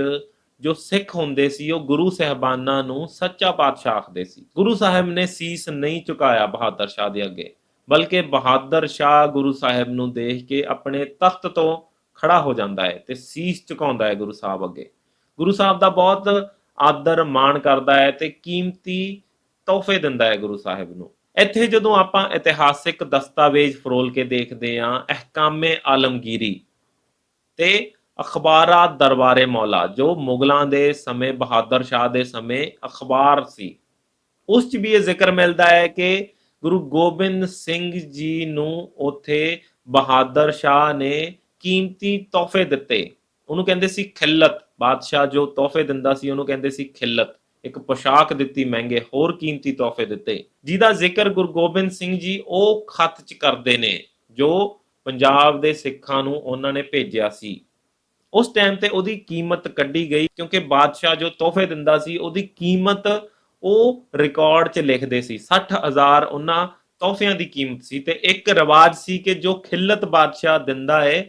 ਜੋ ਸਿੱਖ ਹੁੰਦੇ ਸੀ, ਉਹ ਗੁਰੂ ਸਹਿਬਾਨਾਂ ਨੂੰ ਸੱਚਾ ਪਾਤਸ਼ਾਹ ਆਖਦੇ ਸੀ। ਗੁਰੂ ਸਾਹਿਬ ਨੇ ਸੀਸ ਨਹੀਂ ਝੁਕਾਇਆ ਬਹਾਦਰ ਸ਼ਾਹ ਦੇ ਅੱਗੇ, ਬਲਕਿ ਬਹਾਦਰ ਸ਼ਾਹ ਗੁਰੂ ਸਾਹਿਬ ਨੂੰ ਦੇਖ ਕੇ ਆਪਣੇ ਤਖਤ ਤੋਂ ਖੜਾ ਹੋ ਜਾਂਦਾ ਹੈ ਤੇ ਸੀਸ ਝੁਕਾਉਂਦਾ ਹੈ ਗੁਰੂ ਸਾਹਿਬ ਅੱਗੇ। ਗੁਰੂ ਸਾਹਿਬ ਦਾ ਬਹੁਤ ਆਦਰ ਮਾਣ ਕਰਦਾ ਹੈ ਤੇ ਕੀਮਤੀ ਤੋਹਫੇ ਦਿੰਦਾ ਹੈ ਗੁਰੂ ਸਾਹਿਬ ਨੂੰ। ਇੱਥੇ ਜਦੋਂ ਆਪਾਂ ਇਤਿਹਾਸਿਕ ਦਸਤਾਵੇਜ਼ ਫਰੋਲ ਕੇ ਦੇਖਦੇ ਆਂ ਅਹਿਕਾਮੇ ਆਲਮਗੀਰੀ ਤੇ ਅਖਬਾਰਾਂ ਦਰਬਾਰੇ ਮੌਲਾ, ਜੋ ਮੁਗਲਾਂ ਦੇ ਸਮੇਂ, ਬਹਾਦਰ ਸ਼ਾਹ ਦੇ ਸਮੇਂ ਅਖਬਾਰ ਸੀ, ਉਸ 'ਚ ਵੀ ਇਹ ਜ਼ਿਕਰ ਮਿਲਦਾ ਹੈ ਕਿ ਗੁਰੂ ਗੋਬਿੰਦ ਸਿੰਘ ਜੀ ਨੂੰ ਉੱਥੇ ਬਹਾਦਰ ਸ਼ਾਹ ਨੇ ਕੀਮਤੀ ਤੋਹਫੇ ਦਿੱਤੇ। ਉਹਨੂੰ ਕਹਿੰਦੇ ਸੀ ਖਿਲਤ। ਬਾਦਸ਼ਾਹ ਜੋ ਤੋਹਫੇ ਦਿੰਦਾ ਸੀ, ਉਹਨੂੰ ਕਹਿੰਦੇ ਸੀ ਖਿਲਤ। ਇੱਕ ਪੋਸ਼ਾਕ ਦਿੱਤੀ ਮਹਿੰਗੇ, ਹੋਰ ਕੀਮਤੀ ਤੋਹਫੇ ਦਿੱਤੇ। ਜਿਹਦਾ ਜ਼ਿਕਰ ਗੁਰੂ ਗੋਬਿੰਦ ਸਿੰਘ ਜੀ ਉਹ ਖੱਤ 'ਚ ਕਰਦੇ ਨੇ, ਜੋ ਪੰਜਾਬ ਦੇ ਸਿੱਖਾਂ ਨੂੰ ਉਹਨਾਂ ਨੇ ਭੇਜਿਆ ਸੀ। ਉਸ ਟਾਈਮ ਤੇ ਉਹਦੀ ਕੀਮਤ ਕੱਢੀ ਗਈ, ਕਿਉਂਕਿ ਬਾਦਸ਼ਾਹ ਜੋ ਤੋਹਫੇ ਦਿੰਦਾ ਸੀ, ਉਹਦੀ ਕੀਮਤ ਉਹ ਰਿਕਾਰਡ 'ਚ ਲਿਖਦੇ ਸੀ। 60000 ਉਹਨਾਂ ਤੋਹਫਿਆਂ ਦੀ ਕੀਮਤ ਸੀ ਤੇ ਇੱਕ ਰਿਵਾਜ ਸੀ ਕਿ ਜੋ ਖਿੱਲਤ ਬਾਦਸ਼ਾਹ ਦਿੰਦਾ ਏ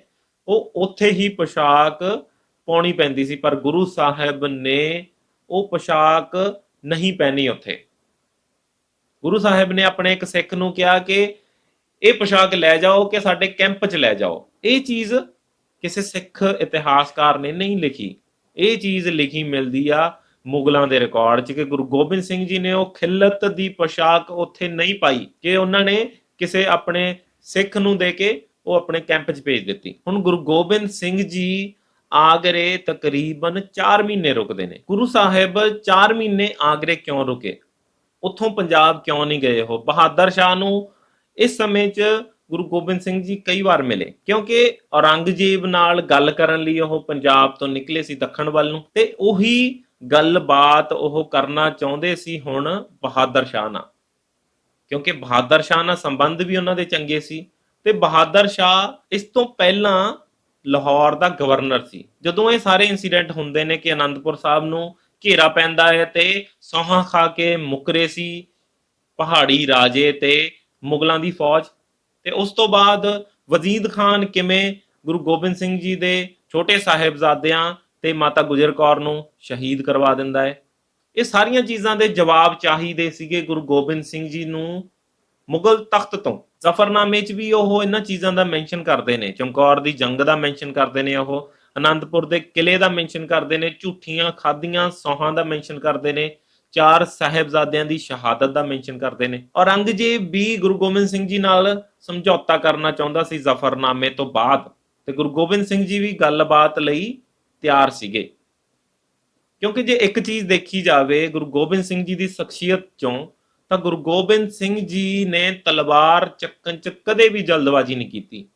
ਉਹ ਉੱਥੇ ਹੀ ਪੋਸ਼ਾਕ ਪਾਉਣੀ ਪੈਂਦੀ ਸੀ, ਪਰ ਗੁਰੂ ਸਾਹਿਬ ਨੇ ਉਹ ਪੋਸ਼ਾਕ ਨਹੀਂ ਪਹਿਨੀ ਉੱਥੇ। ਗੁਰੂ ਸਾਹਿਬ ਨੇ ਆਪਣੇ ਇੱਕ ਸਿੱਖ ਨੂੰ ਕਿਹਾ ਕਿ ਇਹ ਪੋਸ਼ਾਕ ਲੈ ਜਾਓ ਕਿ ਸਾਡੇ ਕੈਂਪ 'ਚ ਲੈ ਜਾਓ। ਇਹ ਚੀਜ਼ ਕਿਸੇ ਸਿੱਖ ਇਤਿਹਾਸਕਾਰ ਨੇ ਨਹੀਂ ਲਿਖੀ। ਇਹ ਚੀਜ਼ ਲਿਖੀ ਮਿਲਦੀ ਆ ਮੁਗਲਾਂ ਦੇ ਰਿਕਾਰਡ 'ਚ ਕਿ ਗੁਰੂ ਗੋਬਿੰਦ ਸਿੰਘ ਜੀ ਨੇ ਉਹ ਖਿਲਤ ਦੀ ਪੋਸ਼ਾਕ ਉੱਥੇ ਨਹੀਂ ਪਾਈ ਕਿ ਉਹਨਾਂ ਨੇ ਕਿਸੇ ਆਪਣੇ ਸਿੱਖ ਨੂੰ ਦੇ ਕੇ ਉਹ ਆਪਣੇ ਕੈਂਪ 'ਚ ਭੇਜ ਦਿੱਤੀ। ਹੁਣ ਗੁਰੂ ਗੋਬਿੰਦ ਸਿੰਘ ਜੀ ਆਗਰੇ ਤਕਰੀਬਨ 4 ਮਹੀਨੇ ਰੁਕਦੇ ਨੇ। ਗੁਰੂ ਸਾਹਿਬ 4 ਮਹੀਨੇ ਆਗਰੇ ਕਿਉਂ ਰੁਕੇ? ਉੱਥੋਂ ਪੰਜਾਬ ਕਿਉਂ ਨਹੀਂ ਗਏ ਉਹ? ਬਹਾਦਰ ਸ਼ਾਹ ਨੂੰ ਇਸ ਸਮੇਂ 'ਚ ਗੁਰੂ ਗੋਬਿੰਦ ਸਿੰਘ ਜੀ ਕਈ ਵਾਰ ਮਿਲੇ। ਕਿਉਂਕਿ ਔਰੰਗਜ਼ੇਬ ਨਾਲ ਗੱਲ ਕਰਨ ਲਈ ਉਹ ਪੰਜਾਬ ਤੋਂ ਨਿਕਲੇ ਸੀ ਦੱਖਣ ਵੱਲ ਨੂੰ। ਤੇ ਉਹੀ ਗੱਲਬਾਤ ਉਹ ਕਰਨਾ ਚਾਹੁੰਦੇ ਸੀ ਹੁਣ ਬਹਾਦਰ ਸ਼ਾਹ ਨਾਲ। ਕਿਉਂਕਿ ਬਹਾਦਰ ਸ਼ਾਹ ਨਾਲ ਸੰਬੰਧ ਵੀ ਉਹਨਾਂ ਦੇ ਚੰਗੇ ਸੀ। ਤੇ ਬਹਾਦਰ ਸ਼ਾਹ ਇਸ ਤੋਂ ਪਹਿਲਾਂ ਲਾਹੌਰ ਦਾ ਗਵਰਨਰ ਸੀ। ਜਦੋਂ ਇਹ ਸਾਰੇ ਇਨਸੀਡੈਂਟ ਹੁੰਦੇ ਨੇ ਕਿ ਅਨੰਦਪੁਰ ਸਾਹਿਬ ਨੂੰ ਘੇਰਾ ਪੈਂਦਾ ਹੈ ਤੇ ਸੌਹਾਂ ਖਾ ਕੇ ਮੁਕਰੇ ਸੀ ਪਹਾੜੀ ਰਾਜੇ ਤੇ ਮੁਗਲਾਂ ਦੀ ਫੌਜ। ਤੇ ਉਸ ਤੋਂ ਬਾਅਦ ਵਜ਼ੀਦ ਖਾਨ ਕਿਵੇਂ ਗੁਰੂ ਗੋਬਿੰਦ ਸਿੰਘ ਜੀ ਦੇ ਛੋਟੇ ਸਾਹਿਬਜ਼ਾਦਿਆਂ ਤੇ ਮਾਤਾ ਗੁਜਰ ਕੌਰ ਨੂੰ ਸ਼ਹੀਦ ਕਰਵਾ ਦਿੰਦਾ ਹੈ। ਇਹ ਸਾਰੀਆਂ ਚੀਜ਼ਾਂ ਦੇ ਜਵਾਬ ਚਾਹੀਦੇ ਸੀਗੇ ਗੁਰੂ ਗੋਬਿੰਦ ਸਿੰਘ ਜੀ ਨੂੰ ਮੁਗਲ ਤਖਤ ਤੋਂ। ਜ਼ਫਰਨਾਮੇ 'ਚ ਵੀ ਉਹ ਇਹਨਾਂ ਚੀਜ਼ਾਂ ਦਾ ਮੈਂਸ਼ਨ ਕਰਦੇ ਨੇ, ਚਮਕੌਰ ਦੀ ਜੰਗ ਦਾ ਮੈਂਸ਼ਨ ਕਰਦੇ ਨੇ ਉਹ, ਅਨੰਦਪੁਰ ਦੇ ਕਿਲੇ ਦਾ ਮੈਂਸ਼ਨ ਕਰਦੇ ਨੇ, ਝੂਠੀਆਂ ਖਾਦੀਆਂ ਸੌਹਾਂ ਦਾ ਮੈਂਸ਼ਨ ਕਰਦੇ ਨੇ, ਚਾਰ ਸਾਹਿਬਜ਼ਾਦਿਆਂ ਦੀ ਸ਼ਹਾਦਤ ਦਾ ਮੈਂਸ਼ਨ ਕਰਦੇ ਨੇ। ਔਰੰਗਜ਼ੇਬ ਵੀ ਗੁਰੂ ਗੋਬਿੰਦ ਸਿੰਘ ਜੀ ਨਾਲ ਸਮਝੌਤਾ ਕਰਨਾ ਚਾਹੁੰਦਾ ਸੀ ਜ਼ਫਰਨਾਮੇ ਤੋਂ ਬਾਅਦ, ਤੇ ਗੁਰੂ ਗੋਬਿੰਦ ਸਿੰਘ ਜੀ ਵੀ ਗੱਲਬਾਤ ਲਈ ਤਿਆਰ ਸੀਗੇ। ਕਿਉਂਕਿ ਜੇ ਇੱਕ ਚੀਜ਼ ਦੇਖੀ ਜਾਵੇ, ਗੁਰੂ ਗੋਬਿੰਦ ਸਿੰਘ ਜੀ ਦੀ ਸ਼ਖਸੀਅਤ ਚੋਂ ਤਾਂ ਗੁਰੂ ਗੋਬਿੰਦ ਸਿੰਘ ਜੀ ਨੇ ਤਲਵਾਰ ਚੱਕਣ ਚ ਕਦੇ ਵੀ ਜਲਦਬਾਜ਼ੀ ਨਹੀਂ ਕੀਤੀ।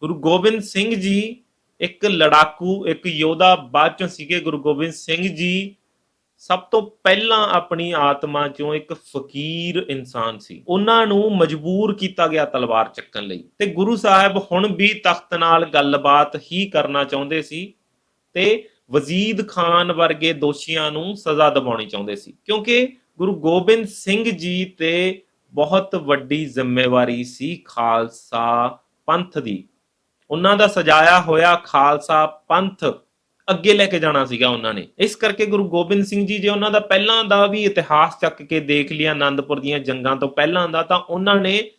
ਗੁਰੂ ਗੋਬਿੰਦ ਸਿੰਘ ਜੀ ਇੱਕ ਲੜਾਕੂ, ਇੱਕ ਯੋਧਾ ਬਾਅਦ ਚੋਂ ਸੀਗੇ। ਗੁਰੂ ਗੋਬਿੰਦ ਸਿੰਘ ਜੀ ਸਭ ਤੋਂ ਪਹਿਲਾਂ ਆਪਣੀ ਆਤਮਾ ਚੋਂ ਇੱਕ ਫਕੀਰ ਇਨਸਾਨ ਸੀ। ਉਹਨਾਂ ਨੂੰ ਮਜਬੂਰ ਕੀਤਾ ਗਿਆ ਤਲਵਾਰ ਚੱਕਣ ਲਈ। ਤੇ ਗੁਰੂ ਸਾਹਿਬ ਹੁਣ ਵੀ ਤਖਤ ਨਾਲ ਗੱਲਬਾਤ ਹੀ ਕਰਨਾ ਚਾਹੁੰਦੇ ਸੀ ਤੇ ਵਜ਼ੀਦ ਖਾਨ ਵਰਗੇ ਦੋਸ਼ੀਆਂ ਨੂੰ ਸਜ਼ਾ ਦਿਵਾਉਣੀ ਚਾਹੁੰਦੇ ਸੀ। ਕਿਉਂਕਿ ਗੁਰੂ ਗੋਬਿੰਦ ਸਿੰਘ ਜੀ ਤੇ ਬਹੁਤ ਵੱਡੀ ਜ਼ਿੰਮੇਵਾਰੀ ਸੀ ਖਾਲਸਾ ਪੰਥ ਦੀ। ਉਹਨਾਂ ਦਾ ਸਜਾਇਆ ਹੋਇਆ ਖਾਲਸਾ ਪੰਥ ਅੱਗੇ ਲੈ ਕੇ ਜਾਣਾ ਸੀਗਾ ਉਹਨਾਂ ਨੇ। ਇਸ ਕਰਕੇ ਗੁਰੂ ਗੋਬਿੰਦ ਸਿੰਘ ਜੀ ਜੇ ਉਹਨਾਂ ਦਾ ਪਹਿਲਾਂ ਦਾ ਵੀ ਇਤਿਹਾਸ ਚੱਕ ਕੇ ਦੇਖ ਲਿਆ ਆਨੰਦਪੁਰ ਦੀਆਂ ਜੰਗਾਂ ਤੋਂ ਪਹਿਲਾਂ ਦਾ, ਤਾਂ ਉਹਨਾਂ ਨੇ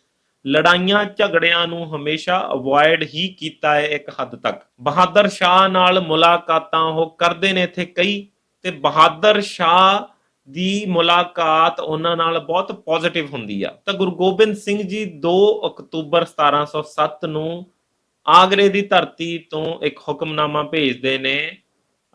ਲੜਾਈਆਂ ਝਗੜਿਆਂ ਨੂੰ ਹਮੇਸ਼ਾ ਅਵੋਇਡ ਹੀ ਕੀਤਾ ਹੈ ਇੱਕ ਹੱਦ ਤੱਕ। ਬਹਾਦਰ ਸ਼ਾਹ ਨਾਲ ਮੁਲਾਕਾਤਾਂ ਉਹ ਕਰਦੇ ਨੇ ਇੱਥੇ ਕਈ ਤੇ ਬਹਾਦਰ ਸ਼ਾਹ ਦੀ ਮੁਲਾਕਾਤ ਉਹਨਾਂ ਨਾਲ ਬਹੁਤ ਪੋਜ਼ਿਟਿਵ ਹੁੰਦੀ ਆ। ਤਾਂ ਗੁਰੂ ਗੋਬਿੰਦ ਸਿੰਘ ਜੀ 2 ਅਕਤੂਬਰ 1707 ਨੂੰ ਆਗਰੇ ਦੀ ਧਰਤੀ ਤੋਂ ਇੱਕ ਹੁਕਮਨਾਮਾ ਭੇਜਦੇ ਨੇ।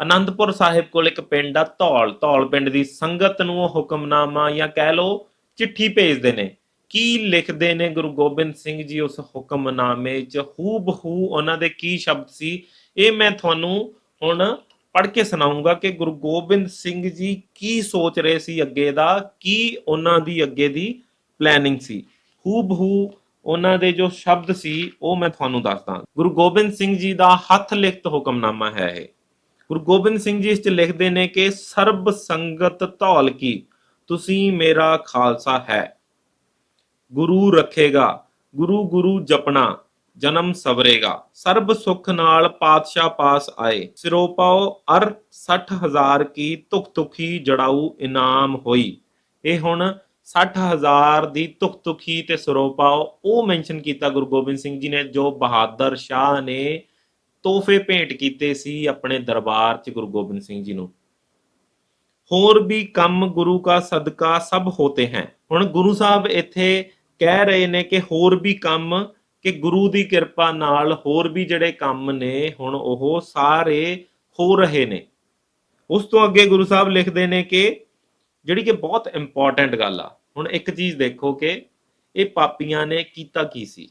ਅਨੰਦਪੁਰ ਸਾਹਿਬ ਕੋਲ ਇੱਕ ਪਿੰਡ ਆ, ਧੌਲ। ਧੌਲ ਪਿੰਡ ਦੀ ਸੰਗਤ ਨੂੰ ਉਹ ਹੁਕਮਨਾਮਾ ਜਾਂ ਕਹਿ ਲਓ ਚਿੱਠੀ ਭੇਜਦੇ ਨੇ। ਕੀ ਲਿਖਦੇ ਨੇ ਗੁਰੂ ਗੋਬਿੰਦ ਸਿੰਘ ਜੀ ਉਸ ਹੁਕਮਨਾਮੇ 'ਚ? ਹੂਬਹੂ ਉਹਨਾਂ ਦੇ ਕੀ ਸ਼ਬਦ ਸੀ? ਇਹ ਮੈਂ ਤੁਹਾਨੂੰ ਹੁਣ ਪੜ੍ਹ ਕੇ ਸੁਣਾਉਂਗਾ ਕਿ ਗੁਰੂ ਗੋਬਿੰਦ ਸਿੰਘ ਜੀ ਕੀ ਸੋਚ ਰਹੇ ਸੀ ਅੱਗੇ ਦਾ, ਕੀ ਉਹਨਾਂ ਦੀ ਅੱਗੇ ਦੀ ਪਲੈਨਿੰਗ ਸੀ। ਹੂਬਹੂ ਉਹਨਾਂ ਦੇ ਜੋ ਸ਼ਬਦ ਸੀ, ਉਹ ਮੈਂ ਤੁਹਾਨੂੰ ਦੱਸਦਾ। ਗੁਰੂ ਗੋਬਿੰਦ ਸਿੰਘ ਜੀ ਦਾ ਹੱਥ ਲਿਖਤ ਹੁਕਮਨਾਮਾ ਹੈ ਇਹ। ਗੁਰੂ ਗੋਬਿੰਦ ਸਿੰਘ ਜੀ ਇਸ 'ਚ ਲਿਖਦੇ ਨੇ ਕਿ, ਸਰਬ ਸੰਗਤ ਧੌਲ ਕੀ, ਤੁਸੀਂ ਮੇਰਾ ਖਾਲਸਾ ਹੈ। ਗੁਰੂ ਰੱਖੇਗਾ, ਗੁਰੂ ਗੁਰੂ ਜਪਣਾ ਜਨਮ ਸਵਰੇਗਾ। ਸਰਬ ਸੁਖ ਨਾਲ ਪਾਤਸ਼ਾਹ ਪਾਸ ਆਏ। ਸਿਰੋ ਪਾਓ ਅਰ 60000 ਕੀ ਤੁਖ ਤੁਖੀ ਜੜਾਊ ਇਨਾਮ ਹੋਈ। ਇਹ ਹੁਣ 60000 ਦੀ ਤੁਖ ਤੁਖੀ ਤੇ ਸਿਰੋ ਪਾਓ। ਉਹ ਮੈਂਸ਼ਨ ਕੀਤਾ ਗੁਰੂ ਗੋਬਿੰਦ ਸਿੰਘ ਜੀ ਨੇ, ਜੋ ਬਹਾਦਰ ਸ਼ਾਹ ਨੇ ਤੋਹਫੇ ਭੇਂਟ ਕੀਤੇ ਸੀ ਆਪਣੇ ਦਰਬਾਰ 'ਚ ਗੁਰੂ ਗੋਬਿੰਦ ਸਿੰਘ ਜੀ ਨੂੰ। ਹੋਰ ਵੀ ਕੰਮ ਗੁਰੂ ਕਾ ਸਦਕਾ ਸਭ ਹੋਤੇ ਹੈ। ਹੁਣ ਗੁਰੂ ਸਾਹਿਬ ਇੱਥੇ ਕਹਿ ਰਹੇ ਨੇ ਕਿ ਹੋਰ ਵੀ ਕੰਮ ਕਿ ਗੁਰੂ ਦੀ ਕਿਰਪਾ ਨਾਲ ਹੋਰ ਵੀ ਜਿਹੜੇ ਕੰਮ ਨੇ, ਹੁਣ ਉਹ ਸਾਰੇ ਹੋ ਰਹੇ ਨੇ। ਉਸ ਤੋਂ ਅੱਗੇ ਗੁਰੂ ਸਾਹਿਬ ਲਿਖਦੇ ਨੇ ਕਿ ਜਿਹੜੀ ਕਿ ਬਹੁਤ ਇੰਪੋਰਟੈਂਟ ਗੱਲ ਆ, ਹੁਣ ਇੱਕ ਚੀਜ਼ ਦੇਖੋ ਕਿ ਇਹ ਪਾਪੀਆਂ ਨੇ ਕੀਤਾ ਕੀ ਸੀ?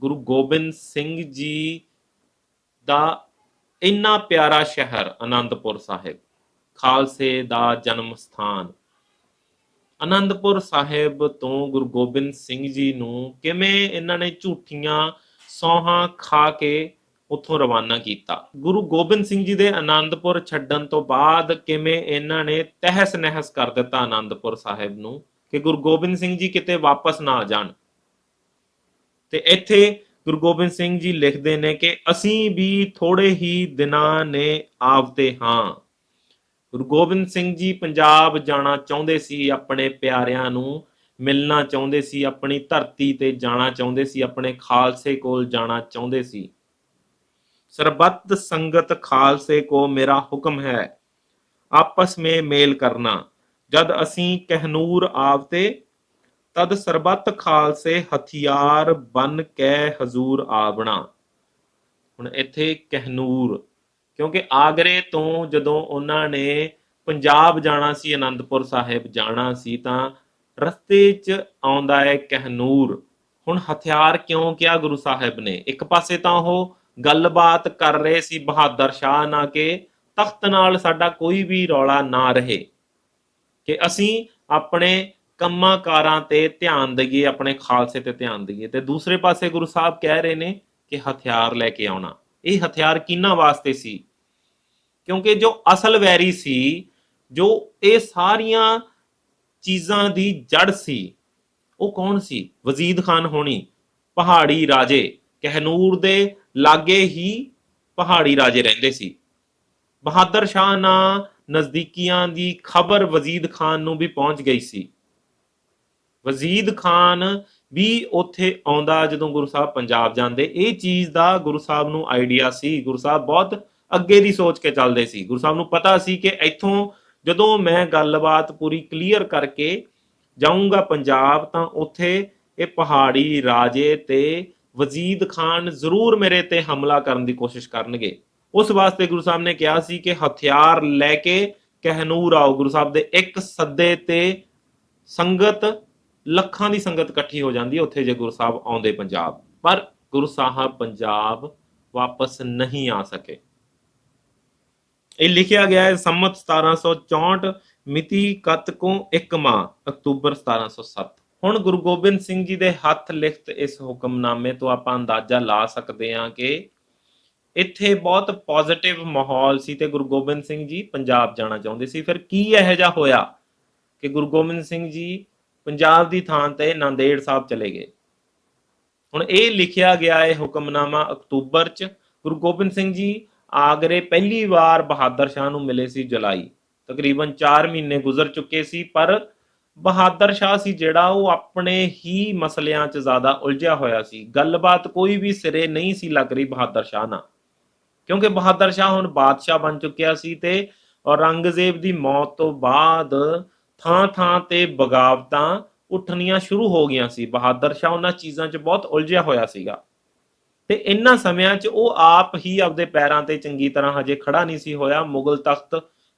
ਗੁਰੂ ਗੋਬਿੰਦ ਸਿੰਘ ਜੀ ਦਾ ਇੰਨਾ ਪਿਆਰਾ ਸ਼ਹਿਰ ਆਨੰਦਪੁਰ ਸਾਹਿਬ, ਖਾਲਸੇ ਦਾ ਜਨਮ ਸਥਾਨ ਅਨੰਦਪੁਰ ਸਾਹਿਬ ਤੋਂ ਗੁਰੂ ਗੋਬਿੰਦ ਸਿੰਘ ਜੀ ਨੂੰ ਕਿਵੇਂ ਇਹਨਾਂ ਨੇ ਝੂਠੀਆਂ ਸੌਹਾਂ ਖਾ ਕੇ ਉੱਥੋਂ ਰਵਾਨਾ ਕੀਤਾ? ਗੁਰੂ ਗੋਬਿੰਦ ਸਿੰਘ ਜੀ ਦੇ ਅਨੰਦਪੁਰ ਛੱਡਣ ਤੋਂ ਬਾਅਦ ਕਿਵੇਂ ਇਹਨਾਂ ਨੇ ਤਹਿਸ ਨਹਿਸ ਕਰ ਦਿੱਤਾ ਅਨੰਦਪੁਰ ਸਾਹਿਬ ਨੂੰ ਕਿ ਗੁਰੂ ਗੋਬਿੰਦ ਸਿੰਘ ਜੀ ਕਿਤੇ ਵਾਪਸ ਨਾ ਆ ਜਾਣ? ਤੇ ਇੱਥੇ ਗੁਰੂ ਗੋਬਿੰਦ ਸਿੰਘ ਜੀ ਲਿਖਦੇ ਨੇ ਕਿ ਅਸੀਂ ਵੀ ਥੋੜੇ ਹੀ ਦਿਨਾਂ ਨੇ ਆਵਤੇ ਹਾਂ। ਗੁਰੂ ਗੋਬਿੰਦ ਸਿੰਘ ਜੀ ਪੰਜਾਬ ਜਾਣਾ ਚਾਹੁੰਦੇ ਸੀ, ਆਪਣੇ ਪਿਆਰਿਆਂ ਨੂੰ ਮਿਲਣਾ ਚਾਹੁੰਦੇ ਸੀ, ਆਪਣੀ ਧਰਤੀ ਤੇ ਜਾਣਾ ਚਾਹੁੰਦੇ ਸੀ, ਆਪਣੇ ਖਾਲਸੇ ਕੋਲ ਜਾਣਾ ਚਾਹੁੰਦੇ ਸੀ। ਸਰਬੱਤ ਸੰਗਤ ਖਾਲਸੇ ਕੋ ਮੇਰਾ ਹੁਕਮ ਹੈ, ਆਪਸ में ਮੇਲ ਕਰਨਾ। ਜਦ ਅਸੀਂ ਕਹਿਨੂਰ ਆਵਤੇ, ਤਦ ਸਰਬੱਤ ਖਾਲਸੇ ਹਥਿਆਰ ਬਨ ਕੇ ਹਜ਼ੂਰ ਆਵਣਾ। ਹੁਣ ਇੱਥੇ ਕਹਿਨੂਰ ਕਿਉਂਕਿ ਆਗਰੇ ਤੋਂ ਜਦੋਂ ਉਹਨਾਂ ਨੇ ਪੰਜਾਬ ਜਾਣਾ ਸੀ, ਅਨੰਦਪੁਰ ਸਾਹਿਬ ਜਾਣਾ ਸੀ, ਤਾਂ ਰਸਤੇ 'ਚ ਆਉਂਦਾ ਹੈ ਕਹਿਨੂਰ। ਹੁਣ ਹਥਿਆਰ ਕਿਉਂ ਕਿਹਾ ਗੁਰੂ ਸਾਹਿਬ ਨੇ? ਇੱਕ ਪਾਸੇ ਤਾਂ ਉਹ ਗੱਲਬਾਤ ਕਰ ਰਹੇ ਸੀ ਬਹਾਦਰ ਸ਼ਾਹ ਨਾਲ ਕਿ ਤਖਤ ਨਾਲ ਸਾਡਾ ਕੋਈ ਵੀ ਰੌਲਾ ਨਾ ਰਹੇ, ਕਿ ਅਸੀਂ ਆਪਣੇ ਕੰਮਾਂ ਕਾਰਾਂ ਤੇ ਧਿਆਨ ਦਈਏ, ਆਪਣੇ ਖਾਲਸੇ ਤੇ ਧਿਆਨ ਦਈਏ। ਤੇ ਦੂਸਰੇ ਪਾਸੇ ਗੁਰੂ ਸਾਹਿਬ ਕਹਿ ਰਹੇ ਨੇ ਕਿ ਹਥਿਆਰ ਲੈ ਕੇ ਆਉਣਾ। ਇਹ ਹਥਿਆਰ ਕਿਹਨਾਂ ਵਾਸਤੇ ਸੀ? ਕਿਉਂਕਿ ਜੋ ਅਸਲ ਵੈਰੀ ਸੀ, ਜੋ ਇਹ ਸਾਰੀਆਂ ਚੀਜ਼ਾਂ ਦੀ ਜੜ ਸੀ, ਉਹ ਕੌਣ ਸੀ? ਵਜ਼ੀਦ ਖਾਨ ਹੋਣੀ, ਪਹਾੜੀ ਰਾਜੇ। ਕਹਿਨੂਰ ਦੇ ਲਾਗੇ ਹੀ ਪਹਾੜੀ ਰਾਜੇ ਰਹਿੰਦੇ ਸੀ। ਬਹਾਦਰ ਸ਼ਾਹ ਨਾਲ ਨਜ਼ਦੀਕੀਆਂ ਦੀ ਖਬਰ ਵਜ਼ੀਦ ਖਾਨ ਨੂੰ ਵੀ ਪਹੁੰਚ ਗਈ ਸੀ। ਵਜ਼ੀਦ ਖਾਨ ਵੀ ਉੱਥੇ ਆਉਂਦਾ ਜਦੋਂ ਗੁਰੂ ਸਾਹਿਬ ਪੰਜਾਬ ਜਾਂਦੇ। ਇਹ ਚੀਜ਼ ਦਾ ਗੁਰੂ ਸਾਹਿਬ ਨੂੰ ਆਈਡੀਆ ਸੀ। ਗੁਰੂ ਸਾਹਿਬ ਬਹੁਤ ਅੱਗੇ ਦੀ ਸੋਚ ਕੇ ਚੱਲਦੇ ਸੀ। ਗੁਰੂ ਸਾਹਿਬ ਨੂੰ ਪਤਾ ਸੀ ਕਿ ਇੱਥੋਂ ਜਦੋਂ ਮੈਂ ਗੱਲਬਾਤ ਪੂਰੀ ਕਲੀਅਰ ਕਰਕੇ ਜਾਊਂਗਾ ਪੰਜਾਬ, ਤਾਂ ਉੱਥੇ ਇਹ ਪਹਾੜੀ ਰਾਜੇ ਤੇ ਵਜ਼ੀਦ ਖਾਨ ਜ਼ਰੂਰ ਮੇਰੇ ਤੇ ਹਮਲਾ ਕਰਨ ਦੀ ਕੋਸ਼ਿਸ਼ ਕਰਨਗੇ। ਉਸ ਵਾਸਤੇ ਗੁਰੂ ਸਾਹਿਬ ਨੇ ਕਿਹਾ ਸੀ ਕਿ ਹਥਿਆਰ ਲੈ ਕੇ ਕਹਿਨੂਰ ਆਓ। ਗੁਰੂ ਸਾਹਿਬ ਦੇ ਇੱਕ ਸੱਦੇ ਤੇ ਸੰਗਤ, ਲੱਖਾਂ ਦੀ ਸੰਗਤ ਇਕੱਠੀ ਹੋ ਜਾਂਦੀ ਹੈ। ਉੱਥੇ ਜੇ ਗੁਰੂ ਸਾਹਿਬ ਆਉਂਦੇ ਪੰਜਾਬ, ਪਰ ਗੁਰੂ ਸਾਹਿਬ ਪੰਜਾਬ ਵਾਪਸ ਨਹੀਂ ਆ ਸਕੇ। ਇਹ ਲਿਖਿਆ ਗਿਆ ਹੈ ਸੰਮਤ 1764 ਮਿਤੀ ਕਤਕੋਂ 1 ਮਾਹ, ਅਕਤੂਬਰ 1707 ਹੁਣ ਗੁਰੂ ਗੋਬਿੰਦ ਸਿੰਘ ਜੀ ਦੇ ਹੱਥ ਲਿਖਤ ਇਸ ਹੁਕਮਨਾਮੇ ਤੋਂ ਆਪਾਂ ਅੰਦਾਜ਼ਾ ਲਾ ਸਕਦੇ ਹਾਂ ਕਿ ਇੱਥੇ ਬਹੁਤ ਪੋਜ਼ਿਟਿਵ ਮਾਹੌਲ ਸੀ ਤੇ ਗੁਰੂ ਗੋਬਿੰਦ ਸਿੰਘ ਜੀ ਪੰਜਾਬ ਜਾਣਾ ਚਾਹੁੰਦੇ ਸੀ। ਫਿਰ ਕੀ ਇਹੋ ਜਿਹਾ ਹੋਇਆ ਕਿ ਗੁਰੂ ਗੋਬਿੰਦ ਸਿੰਘ ਜੀ ਪੰਜਾਬ ਦੀ ਥਾਂ ਤੇ ਨਾਂਦੇੜ ਸਾਹਿਬ ਚਲੇ ਗਏ? ਹੁਣ ਇਹ ਲਿਖਿਆ ਗਿਆ ਹੈ ਹੁਕਮਨਾਮਾ ਅਕਤੂਬਰ ਚ। ਗੁਰੂ ਗੋਬਿੰਦ ਸਿੰਘ ਜੀ ਆਗਰੇ ਪਹਿਲੀ ਵਾਰ ਬਹਾਦਰ ਸ਼ਾਹ ਨੂੰ ਮਿਲੇ ਸੀ ਜੁਲਾਈ। ਤਕਰੀਬਨ 4 ਮਹੀਨੇ ਗੁਜ਼ਰ ਚੁੱਕੇ ਸੀ, ਪਰ ਬਹਾਦਰ ਸ਼ਾਹ ਸੀ ਜਿਹੜਾ ਉਹ ਆਪਣੇ ਹੀ ਮਸਲਿਆਂ 'ਚ ਜ਼ਿਆਦਾ ਉਲਝਿਆ ਹੋਇਆ ਸੀ। ਗੱਲਬਾਤ ਕੋਈ ਵੀ ਸਿਰੇ ਨਹੀਂ ਸੀ ਲੱਗ ਰਹੀ ਬਹਾਦਰ ਸ਼ਾਹ ਨਾਲ। ਕਿਉਂਕਿ ਬਹਾਦਰ ਸ਼ਾਹ ਹੁਣ ਬਾਦਸ਼ਾਹ ਬਣ ਚੁੱਕਿਆ ਸੀ ਤੇ ਔਰੰਗਜ਼ੇਬ ਦੀ ਮੌਤ ਤੋਂ ਬਾਅਦ ਥਾਂ-ਥਾਂ ਤੇ ਬਗਾਵਤਾਂ ਉੱਠਣੀਆਂ ਸ਼ੁਰੂ ਹੋ ਗਈਆਂ ਸੀ। ਬਹਾਦਰ ਸ਼ਾਹ ਉਹਨਾਂ ਚੀਜ਼ਾਂ 'ਚ ਬਹੁਤ ਉਲਝਿਆ ਹੋਇਆ ਸੀਗਾ। ਤੇ ਇਨ੍ਹਾਂ ਸਮਿਆਂ 'ਚ ਉਹ ਆਪ ਹੀ ਆਪਦੇ ਪੈਰਾਂ ਤੇ ਚੰਗੀ ਤਰ੍ਹਾਂ ਹਜੇ ਖੜਾ ਨਹੀਂ ਸੀ ਹੋਇਆ, ਮੁਗਲ ਤਖਤ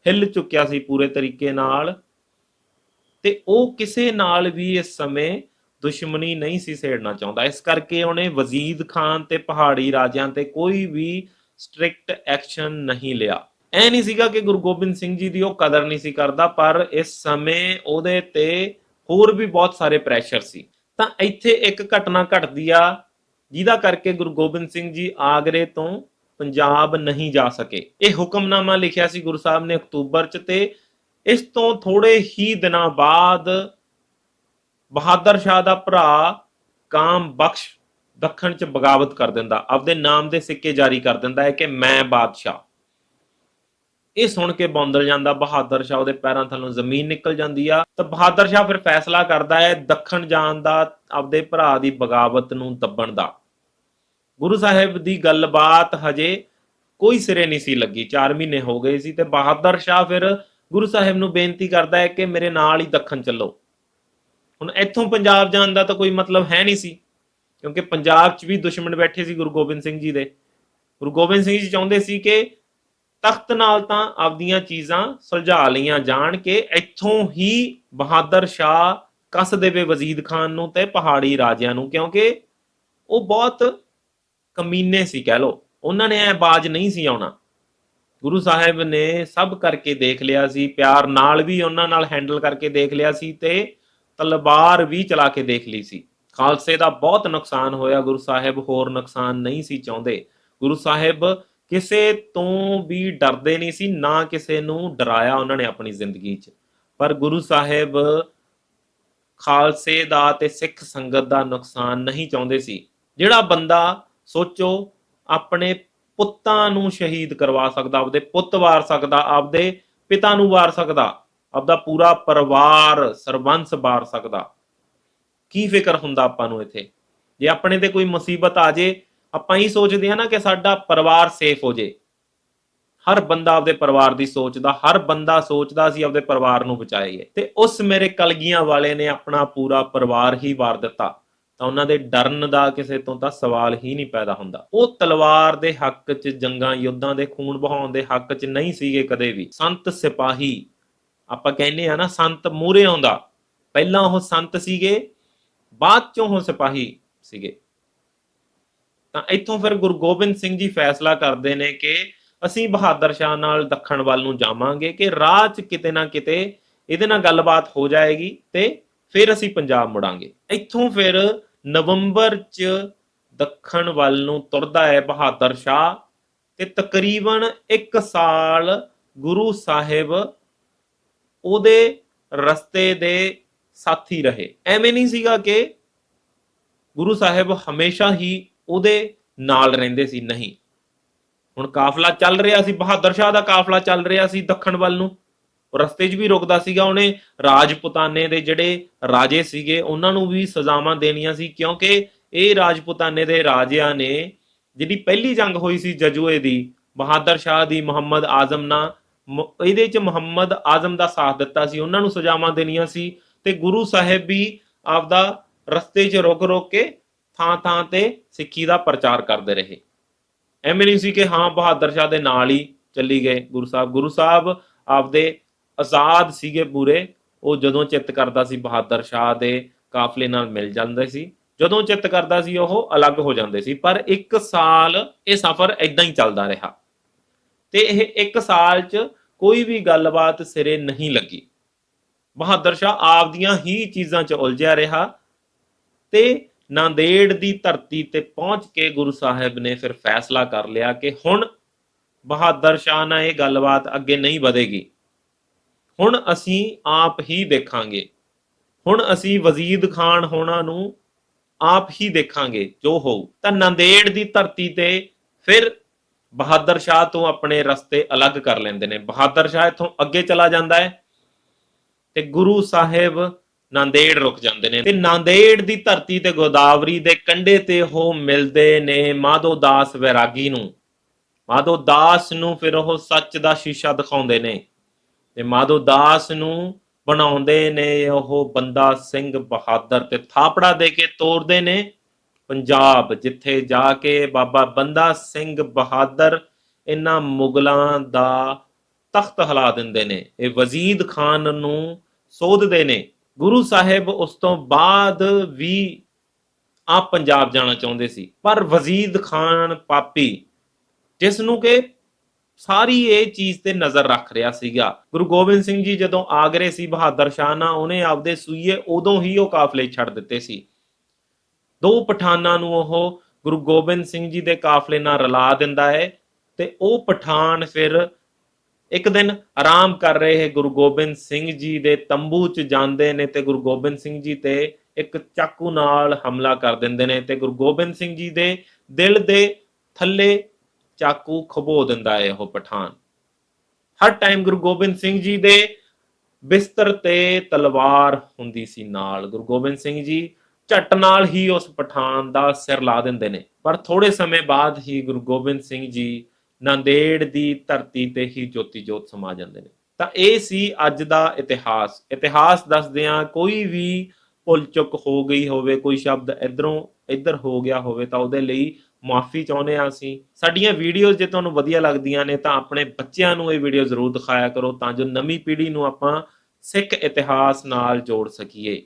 ਹਿੱਲ ਚੁੱਕਿਆ ਸੀ ਪੂਰੇ ਤਰੀਕੇ ਨਾਲ। ਤੇ ਉਹ ਕਿਸੇ ਨਾਲ ਵੀ ਇਸ ਸਮੇਂ ਦੁਸ਼ਮਣੀ ਨਹੀਂ ਸੀ ਸੇੜਨਾ ਚਾਹੁੰਦਾ। ਇਸ ਕਰਕੇ ਉਹਨੇ ਵਜ਼ੀਦ ਖਾਨ ਤੇ ਪਹਾੜੀ ਰਾਜਿਆਂ ਤੇ ਕੋਈ ਵੀ ਸਟ੍ਰਿਕਟ ਐਕਸ਼ਨ ਨਹੀਂ ਲਿਆ। ਐ ਨਹੀਂ ਸੀਗਾ ਕਿ ਗੁਰੂ ਗੋਬਿੰਦ ਸਿੰਘ ਜੀ ਦੀ ਉਹ ਕਦਰ ਨਹੀਂ ਸੀ ਕਰਦਾ, ਪਰ ਇਸ ਸਮੇਂ ਉਹਦੇ ਤੇ ਹੋਰ ਵੀ ਬਹੁਤ ਸਾਰੇ ਪ੍ਰੈਸ਼ਰ ਸੀ। ਤਾਂ ਇੱਥੇ ਇੱਕ ਘਟਨਾ ਘਟਦੀ ਆ ਜਿਹਦਾ ਕਰਕੇ ਗੁਰੂ ਗੋਬਿੰਦ ਸਿੰਘ ਜੀ ਆਗਰੇ ਤੋਂ ਪੰਜਾਬ ਨਹੀਂ ਜਾ ਸਕੇ। ਇਹ ਹੁਕਮਨਾਮਾ ਲਿਖਿਆ ਸੀ ਗੁਰੂ ਸਾਹਿਬ ਨੇ ਅਕਤੂਬਰ ਚ ਤੇ ਇਸ ਤੋਂ ਥੋੜੇ ਹੀ ਦਿਨਾਂ ਬਾਅਦ ਬਹਾਦਰ ਸ਼ਾਹ ਦਾ ਭਰਾ ਕਾਮ ਬਖਸ਼ ਦੱਖਣ ਚ ਬਗਾਵਤ ਕਰ ਦਿੰਦਾ, ਆਪਦੇ ਨਾਮ ਦੇ ਸਿੱਕੇ ਜਾਰੀ ਕਰ ਦਿੰਦਾ ਹੈ ਕਿ ਮੈਂ ਬਾਦਸ਼ਾਹ। ਇਹ ਸੁਣ ਕੇ ਬੌਂਦਲ ਜਾਂਦਾ, ਬਹਾਦਰ ਸ਼ਾਹ ਉਹਦੇ ਪੈਰਾਂ ਥੱਲੋਂ ਜ਼ਮੀਨ ਨਿਕਲ ਜਾਂਦੀ ਆ, ਤਾਂ ਬਹਾਦਰ ਸ਼ਾਹ ਫਿਰ ਫੈਸਲਾ ਕਰਦਾ ਹੈ ਦੱਖਣ ਜਾਣ ਦਾ, ਆਪਦੇ ਭਰਾ ਦੀ ਬਗਾਵਤ ਨੂੰ ਦੱਬਣ ਦਾ। ਗੁਰੂ ਸਾਹਿਬ ਦੀ ਗੱਲਬਾਤ ਹਜੇ ਕੋਈ ਸਿਰੇ ਨਹੀਂ ਸੀ ਲੱਗੀ। 4 ਮਹੀਨੇ ਹੋ ਗਏ ਸੀ ਤੇ ਬਹਾਦਰ ਸ਼ਾਹ ਫਿਰ ਗੁਰੂ ਸਾਹਿਬ ਨੂੰ ਬੇਨਤੀ ਕਰਦਾ ਹੈ ਕਿ ਮੇਰੇ ਨਾਲ ਹੀ ਦੱਖਣ ਚੱਲੋ। ਹੁਣ ਇੱਥੋਂ ਪੰਜਾਬ ਜਾਣ ਦਾ ਤਾਂ ਕੋਈ ਮਤਲਬ ਹੈ ਨਹੀਂ ਸੀ, ਕਿਉਂਕਿ ਪੰਜਾਬ 'ਚ ਵੀ ਦੁਸ਼ਮਣ ਬੈਠੇ ਸੀ ਗੁਰੂ ਗੋਬਿੰਦ ਸਿੰਘ ਜੀ ਦੇ। ਗੁਰੂ ਗੋਬਿੰਦ ਸਿੰਘ ਜੀ ਚਾਹੁੰਦੇ ਸੀ ਕਿ ਤਖਤ ਨਾਲ ਤਾਂ ਆਪਦੀਆਂ ਚੀਜ਼ਾਂ ਸੁਲਝਾ ਲਈਆਂ ਜਾਣ ਕਿ ਇੱਥੋਂ ਹੀ ਬਹਾਦਰ ਸ਼ਾਹ ਕਸ ਦੇਵੇ ਵਜ਼ੀਦ ਖਾਨ ਨੂੰ ਤੇ ਪਹਾੜੀ ਰਾਜਿਆਂ ਨੂੰ, ਕਿਉਂਕਿ ਉਹ ਬਹੁਤ ਕਮੀਨੇ ਸੀ ਕਹਿ ਲੋ ਉਹਨਾਂ ਨੇ ਐ ਬਾਜ ਨਹੀਂ ਸੀ ਆਉਣਾ। ਗੁਰੂ ਸਾਹਿਬ ਨੇ ਸਭ ਕਰਕੇ ਦੇਖ ਲਿਆ ਸੀ। ਪਿਆਰ ਨਾਲ ਵੀ ਉਹਨਾਂ ਨਾਲ ਹੈਂਡਲ ਕਰਕੇ ਦੇਖ ਲਿਆ ਸੀ ਤੇ ਤਲਵਾਰ ਵੀ ਚਲਾ ਕੇ ਦੇਖ ਲਈ ਸੀ। ਖਾਲਸੇ ਦਾ ਬਹੁਤ ਨੁਕਸਾਨ ਹੋਇਆ। ਗੁਰੂ ਸਾਹਿਬ ਹੋਰ ਨੁਕਸਾਨ ਨਹੀਂ ਸੀ ਚਾਹੁੰਦੇ। ਗੁਰੂ ਸਾਹਿਬ ਕਿਸੇ ਤੋਂ ਵੀ ਡਰਦੇ ਨਹੀਂ ਸੀ, ਨਾ ਕਿਸੇ ਨੂੰ ਡਰਾਇਆ ਉਹਨਾਂ ਨੇ ਆਪਣੀ ਜ਼ਿੰਦਗੀ 'ਚ। ਪਰ ਗੁਰੂ ਸਾਹਿਬ ਖਾਲਸੇ ਦਾ ਤੇ ਸਿੱਖ ਸੰਗਤ ਦਾ ਨੁਕਸਾਨ ਨਹੀਂ ਚਾਹੁੰਦੇ ਸੀ। ਜਿਹੜਾ ਬੰਦਾ ਸੋਚੋ, ਆਪਣੇ ਪੁੱਤਾਂ ਨੂੰ ਸ਼ਹੀਦ ਕਰਵਾ ਸਕਦਾ, ਆਪਦੇ ਪੁੱਤ ਵਾਰ ਸਕਦਾ, ਆਪਦੇ ਪਿਤਾ ਨੂੰ ਵਾਰ ਸਕਦਾ, ਆਪਦਾ ਪੂਰਾ ਪਰਿਵਾਰ, ਸਰਬੰਸ ਵਾਰ ਸਕਦਾ। ਕੀ ਫਿਕਰ ਹੁੰਦਾ ਆਪਾਂ ਨੂੰ ਇੱਥੇ? ਜੇ ਆਪਣੇ ਤੇ ਕੋਈ ਮੁਸੀਬਤ ਆ ਜੇ, ਆਪਾਂ ਹੀ ਸੋਚਦੇ ਹਾਂ ਨਾ ਕਿ ਸਾਡਾ ਪਰਿਵਾਰ ਸੇਫ ਹੋ ਜੇ। ਹਰ ਬੰਦਾ ਆਪਦੇ ਪਰਿਵਾਰ ਦੀ ਸੋਚਦਾ, ਹਰ ਬੰਦਾ ਸੋਚਦਾ ਸੀ ਆਪਦੇ ਪਰਿਵਾਰ ਨੂੰ ਬਚਾਈਏ। ਤੇ ਉਸ ਮੇਰੇ ਕਲਗੀਆਂ ਵਾਲੇ ਨੇ ਆਪਣਾ ਪੂਰਾ ਪਰਿਵਾਰ ਹੀ ਵਾਰ ਦਿੱਤਾ। ਤਾਂ ਉਹਨਾਂ ਦੇ ਡਰਨ ਦਾ ਕਿਸੇ ਤੋਂ ਤਾਂ ਸਵਾਲ ਹੀ ਨਹੀਂ ਪੈਦਾ ਹੁੰਦਾ। ਉਹ ਤਲਵਾਰ ਦੇ ਹੱਕ 'ਚ ਜੰਗਾਂ, ਯੁੱਧਾਂ ਦੇ ਖੂਨ ਬਹਾਉਣ ਦੇ ਹੱਕ 'ਚ ਨਹੀਂ ਸੀਗੇ ਕਦੇ ਵੀ। ਸੰਤ ਸਿਪਾਹੀ, ਆਪਾਂ ਕਹਿੰਦੇ ਆ ਨਾ, ਸੰਤ ਮੂਰੇ ਆਉਂਦਾ। ਪਹਿਲਾਂ ਉਹ ਸੰਤ ਸੀਗੇ, ਬਾਅਦ ਚੋਂ ਉਹ ਸਿਪਾਹੀ ਸੀਗੇ। ਤਾਂ ਇੱਥੋਂ ਫਿਰ ਗੁਰੂ ਗੋਬਿੰਦ ਸਿੰਘ ਜੀ ਫੈਸਲਾ ਕਰਦੇ ਨੇ ਕਿ ਅਸੀਂ ਬਹਾਦਰ ਸ਼ਾਹ ਨਾਲ ਦੱਖਣ ਵੱਲ ਨੂੰ ਜਾਵਾਂਗੇ, ਕਿ ਰਾਹ 'ਚ ਕਿਤੇ ਨਾ ਕਿਤੇ ਇਹਦੇ ਨਾਲ ਗੱਲਬਾਤ ਹੋ ਜਾਏਗੀ ਤੇ ਫਿਰ ਅਸੀਂ ਪੰਜਾਬ ਮੁੜਾਂਗੇ। ਇੱਥੋਂ ਫਿਰ ਨਵੰਬਰ 'ਚ ਦੱਖਣ ਵੱਲ ਨੂੰ ਤੁਰਦਾ ਹੈ ਬਹਾਦਰ ਸ਼ਾਹ ਤੇ ਤਕਰੀਬਨ 1 ਸਾਲ ਗੁਰੂ ਸਾਹਿਬ ਉਹਦੇ ਰਸਤੇ ਦੇ ਸਾਥੀ ਰਹੇ। ਐਵੇਂ ਨਹੀਂ ਸੀਗਾ ਕਿ ਗੁਰੂ ਸਾਹਿਬ ਹਮੇਸ਼ਾ ਹੀ ਉਹਦੇ ਨਾਲ ਰਹਿੰਦੇ ਸੀ, ਨਹੀਂ। ਹੁਣ ਕਾਫਲਾ ਚੱਲ ਰਿਹਾ ਸੀ, ਬਹਾਦਰ ਸ਼ਾਹ ਦਾ ਕਾਫਲਾ ਚੱਲ ਰਿਹਾ ਸੀ ਦੱਖਣ ਵੱਲ ਨੂੰ। ਉਹ ਰਸਤੇ 'ਚ ਵੀ ਰੁਕਦਾ ਸੀਗਾ ਉਹਨੇ, ਰਾਜਪੂਤਾਨੇ ਦੇ ਜਿਹੜੇ ਰਾਜੇ ਸੀਗੇ, ਉਹਨਾਂ ਨੂੰ ਵੀ ਸਜ਼ਾਵਾਂ ਦੇਣੀਆਂ ਸੀ, ਕਿਉਂਕਿ ਇਹ ਰਾਜਪੂਤਾਨੇ ਦੇ ਰਾਜਿਆਂ ਨੇ ਜਿਹੜੀ ਪਹਿਲੀ ਜੰਗ ਹੋਈ ਸੀ ਜਜੂਏ ਦੀ, ਬਹਾਦਰ ਸ਼ਾਹ ਦੀ ਮੁਹੰਮਦ ਆਜ਼ਮ ਨਾਲ ਇਹਦੇ 'ਚ ਮੁਹੰਮਦ ਆਜ਼ਮ ਦਾ ਸਾਥ ਦਿੱਤਾ ਸੀ, ਉਹਨਾਂ ਨੂੰ ਸਜ਼ਾਵਾਂ ਦੇਣੀਆਂ ਸੀ ਤੇ ਗੁਰੂ ਸਾਹਿਬ ਵੀ ਆਪਦਾ ਰਸਤੇ 'ਚ ਰੁਕ ਰੁਕ ਕੇ ਥਾਂ ਥਾਂ ਤੇ ਸਿੱਖੀ ਦਾ ਪ੍ਰਚਾਰ ਕਰਦੇ ਰਹੇ। ਐਵੇਂ ਨਹੀਂ ਸੀ ਕਿ ਹਾਂ ਬਹਾਦਰ ਸ਼ਾਹ ਦੇ ਨਾਲ ਹੀ ਚੱਲੀ ਗਏ ਗੁਰੂ ਸਾਹਿਬ ਗੁਰੂ ਸਾਹਿਬ ਆਪਦੇ ਆਜ਼ਾਦ ਸੀਗੇ ਪੂਰੇ, ਉਹ ਜਦੋਂ ਚਿੱਤ ਕਰਦਾ ਸੀ ਬਹਾਦਰ ਸ਼ਾਹ ਦੇ ਕਾਫਲੇ ਨਾਲ ਮਿਲ ਜਾਂਦੇ ਸੀ, ਜਦੋਂ ਚਿੱਤ ਕਰਦਾ ਸੀ ਉਹ ਅਲੱਗ ਹੋ ਜਾਂਦੇ ਸੀ, ਪਰ ਇੱਕ ਸਾਲ ਇਹ ਸਫ਼ਰ ਇਦਾਂ ਹੀ ਚੱਲਦਾ ਰਿਹਾ। ਤੇ ਇਹ ਇੱਕ ਸਾਲ 'ਚ ਕੋਈ ਵੀ ਗੱਲਬਾਤ ਸਿਰੇ ਨਹੀਂ ਲੱਗੀ। ਬਹਾਦਰ ਸ਼ਾਹ ਆਪਦੀਆਂ ਹੀ ਚੀਜ਼ਾਂ 'ਚ ਉਲਝਿਆ ਰਿਹਾ ਤੇ ਨਾਂਦੇੜ ਦੀ ਧਰਤੀ ਤੇ ਪਹੁੰਚ ਕੇ ਗੁਰੂ ਸਾਹਿਬ ਨੇ ਫਿਰ ਫੈਸਲਾ ਕਰ ਲਿਆ ਕਿ ਹੁਣ ਬਹਾਦਰ ਸ਼ਾਹ ਨਾਲ ਇਹ ਗੱਲਬਾਤ ਅੱਗੇ ਨਹੀਂ ਵਧੇਗੀ। ਹੁਣ ਅਸੀਂ ਆਪ ਹੀ ਦੇਖਾਂਗੇ। ਹੁਣ ਅਸੀਂ ਵਜ਼ੀਦ ਖਾਨ ਹੋਣਾ ਨੂੰ ਆਪ ਹੀ ਦੇਖਾਂਗੇ, ਜੋ ਹੋਊ। ਤਾਂ ਨੰਦੇੜ ਦੀ ਧਰਤੀ ਤੇ ਫਿਰ ਬਹਾਦਰ ਸ਼ਾਹ ਤੋਂ ਆਪਣੇ ਰਸਤੇ ਅਲੱਗ ਕਰ ਲੈਂਦੇ ਨੇ। ਬਹਾਦਰ ਸ਼ਾਹ ਇਥੋਂ ਅੱਗੇ ਚਲਾ ਜਾਂਦਾ ਹੈ ਤੇ ਗੁਰੂ ਸਾਹਿਬ ਨਾਂਦੇੜ ਰੁਕ ਜਾਂਦੇ ਨੇ। ਤੇ ਨਾਂਦੇੜ ਦੀ ਧਰਤੀ ਤੇ ਗੋਦਾਵਰੀ ਦੇ ਕੰਢੇ ਤੇ ਉਹ ਮਿਲਦੇ ਨੇ ਮਾਧੋ ਦਾਸ ਵੈਰਾਗੀ ਨੂੰ। ਮਾਧੋ ਦਾਸ ਨੂੰ ਫਿਰ ਉਹ ਸੱਚ ਦਾ ਸ਼ੀਸ਼ਾ ਦਿਖਾਉਂਦੇ ਨੇ। ਤੇ ਮਾਧੋ ਦਾਸ ਨੂੰ ਬਣਾਉਂਦੇ ਨੇ ਉਹ ਬੰਦਾ ਸਿੰਘ ਬਹਾਦਰ ਤੇ ਥਾਪੜਾ ਦੇ ਕੇ ਤੋਰਦੇ ਨੇ ਪੰਜਾਬ, ਜਿੱਥੇ ਜਾ ਕੇ ਬਾਬਾ ਬੰਦਾ ਸਿੰਘ ਬਹਾਦਰ ਇਹਨਾਂ ਮੁਗਲਾਂ ਦਾ ਤਖਤ ਹਿਲਾ ਦਿੰਦੇ ਨੇ। ਇਹ ਵਜ਼ੀਦ ਖਾਨ ਨੂੰ ਸੋਧਦੇ ਨੇ। ਗੁਰੂ ਸਾਹਿਬ ਉਸ ਤੋਂ ਬਾਅਦ ਵੀ ਆਪ ਪੰਜਾਬ ਜਾਣਾ ਚਾਹੁੰਦੇ ਸੀ। ਪਰ ਵਜ਼ੀਦ ਖਾਨ ਪਾਪੀ, ਜਿਸ ਨੂੰ ਕਿ ਸਾਰੀ ਇਹ ਚੀਜ਼ ਤੇ ਨਜ਼ਰ ਰੱਖ ਰਿਹਾ ਸੀਗਾ। ਗੁਰੂ ਗੋਬਿੰਦ ਸਿੰਘ ਜੀ ਜਦੋਂ ਆਗਰੇ ਸੀ, ਬਹਾਦਰ ਸ਼ਾਹ ਨਾਲ, ਉਹਨੇ ਆਪਦੇ ਸੂਈਏ ਉਦੋਂ ਹੀ ਉਹ ਕਾਫਲੇ ਛੱਡ ਦਿੱਤੇ ਸੀ। ਦੋ ਪਠਾਨਾਂ ਨੂੰ ਉਹ ਗੁਰੂ ਗੋਬਿੰਦ ਸਿੰਘ ਜੀ ਦੇ ਕਾਫਲੇ ਨਾਲ ਰਲਾ ਦਿੰਦਾ ਹੈ ਤੇ ਉਹ ਪਠਾਨ ਫਿਰ ਇੱਕ ਦਿਨ ਆਰਾਮ ਕਰ ਰਹੇ ਗੁਰੂ ਗੋਬਿੰਦ ਸਿੰਘ ਜੀ ਦੇ ਤੰਬੂ 'ਚ ਜਾਂਦੇ ਨੇ ਤੇ ਗੁਰੂ ਗੋਬਿੰਦ ਸਿੰਘ ਜੀ ਤੇ ਇੱਕ ਚਾਕੂ ਨਾਲ ਹਮਲਾ ਕਰ ਦਿੰਦੇ ਨੇ ਤੇ ਗੁਰੂ ਗੋਬਿੰਦ ਸਿੰਘ ਜੀ ਦੇ ਦਿਲ ਦੇ ਥੱਲੇ ਚਾਕੂ ਖਬੋ ਦਿੰਦਾ ਹੈ ਉਹ ਪਠਾਨ। ਹਰ ਟਾਈਮ ਗੁਰੂ ਗੋਬਿੰਦ ਸਿੰਘ ਜੀ ਦੇ ਬਿਸਤਰ ਤੇ ਤਲਵਾਰ ਹੁੰਦੀ ਸੀ ਨਾਲ। ਗੁਰੂ ਗੋਬਿੰਦ ਸਿੰਘ ਜੀ ਝੱਟ ਨਾਲ ਹੀ ਉਸ ਪਠਾਨ ਦਾ ਸਿਰ ਲਾ ਦਿੰਦੇ ਨੇ। ਪਰ ਥੋੜੇ ਸਮੇਂ ਬਾਅਦ ਹੀ ਗੁਰੂ ਗੋਬਿੰਦ ਸਿੰਘ ਜੀ ਨਾਂਦੇੜ ਦੀ ਧਰਤੀ ਤੇ ਹੀ ਜੋਤੀ ਜੋਤ ਸਮਾ ਜਾਂਦੇ ਨੇ। ਤਾਂ ਇਹ ਸੀ ਅੱਜ ਦਾ ਇਤਿਹਾਸ। ਇਤਿਹਾਸ ਦੱਸਦਿਆਂ ਕੋਈ ਵੀ ਭੁੱਲ ਚੁੱਕ ਹੋ ਗਈ ਹੋਵੇ, ਕੋਈ ਸ਼ਬਦ ਇਧਰੋਂ ਇੱਧਰ ਹੋ ਗਿਆ ਹੋਵੇ, ਤਾਂ ਉਹਦੇ ਲਈ ਮਾਫੀ ਚਾਹੁੰਦੇ ਆ ਅਸੀਂ। ਸਾਡੀਆਂ ਵੀਡੀਓਜ਼ ਜੇ ਤੁਹਾਨੂੰ ਵਧੀਆ ਲੱਗਦੀਆਂ ਨੇ ਤਾਂ ਆਪਣੇ ਬੱਚਿਆਂ ਨੂੰ ਇਹ ਵੀਡੀਓ ਜ਼ਰੂਰ ਦਿਖਾਇਆ ਕਰੋ ਤਾਂ ਜੋ ਨਵੀਂ ਪੀੜ੍ਹੀ ਨੂੰ ਆਪਾਂ ਸਿੱਖ ਇਤਿਹਾਸ ਨਾਲ ਜੋੜ ਸਕੀਏ।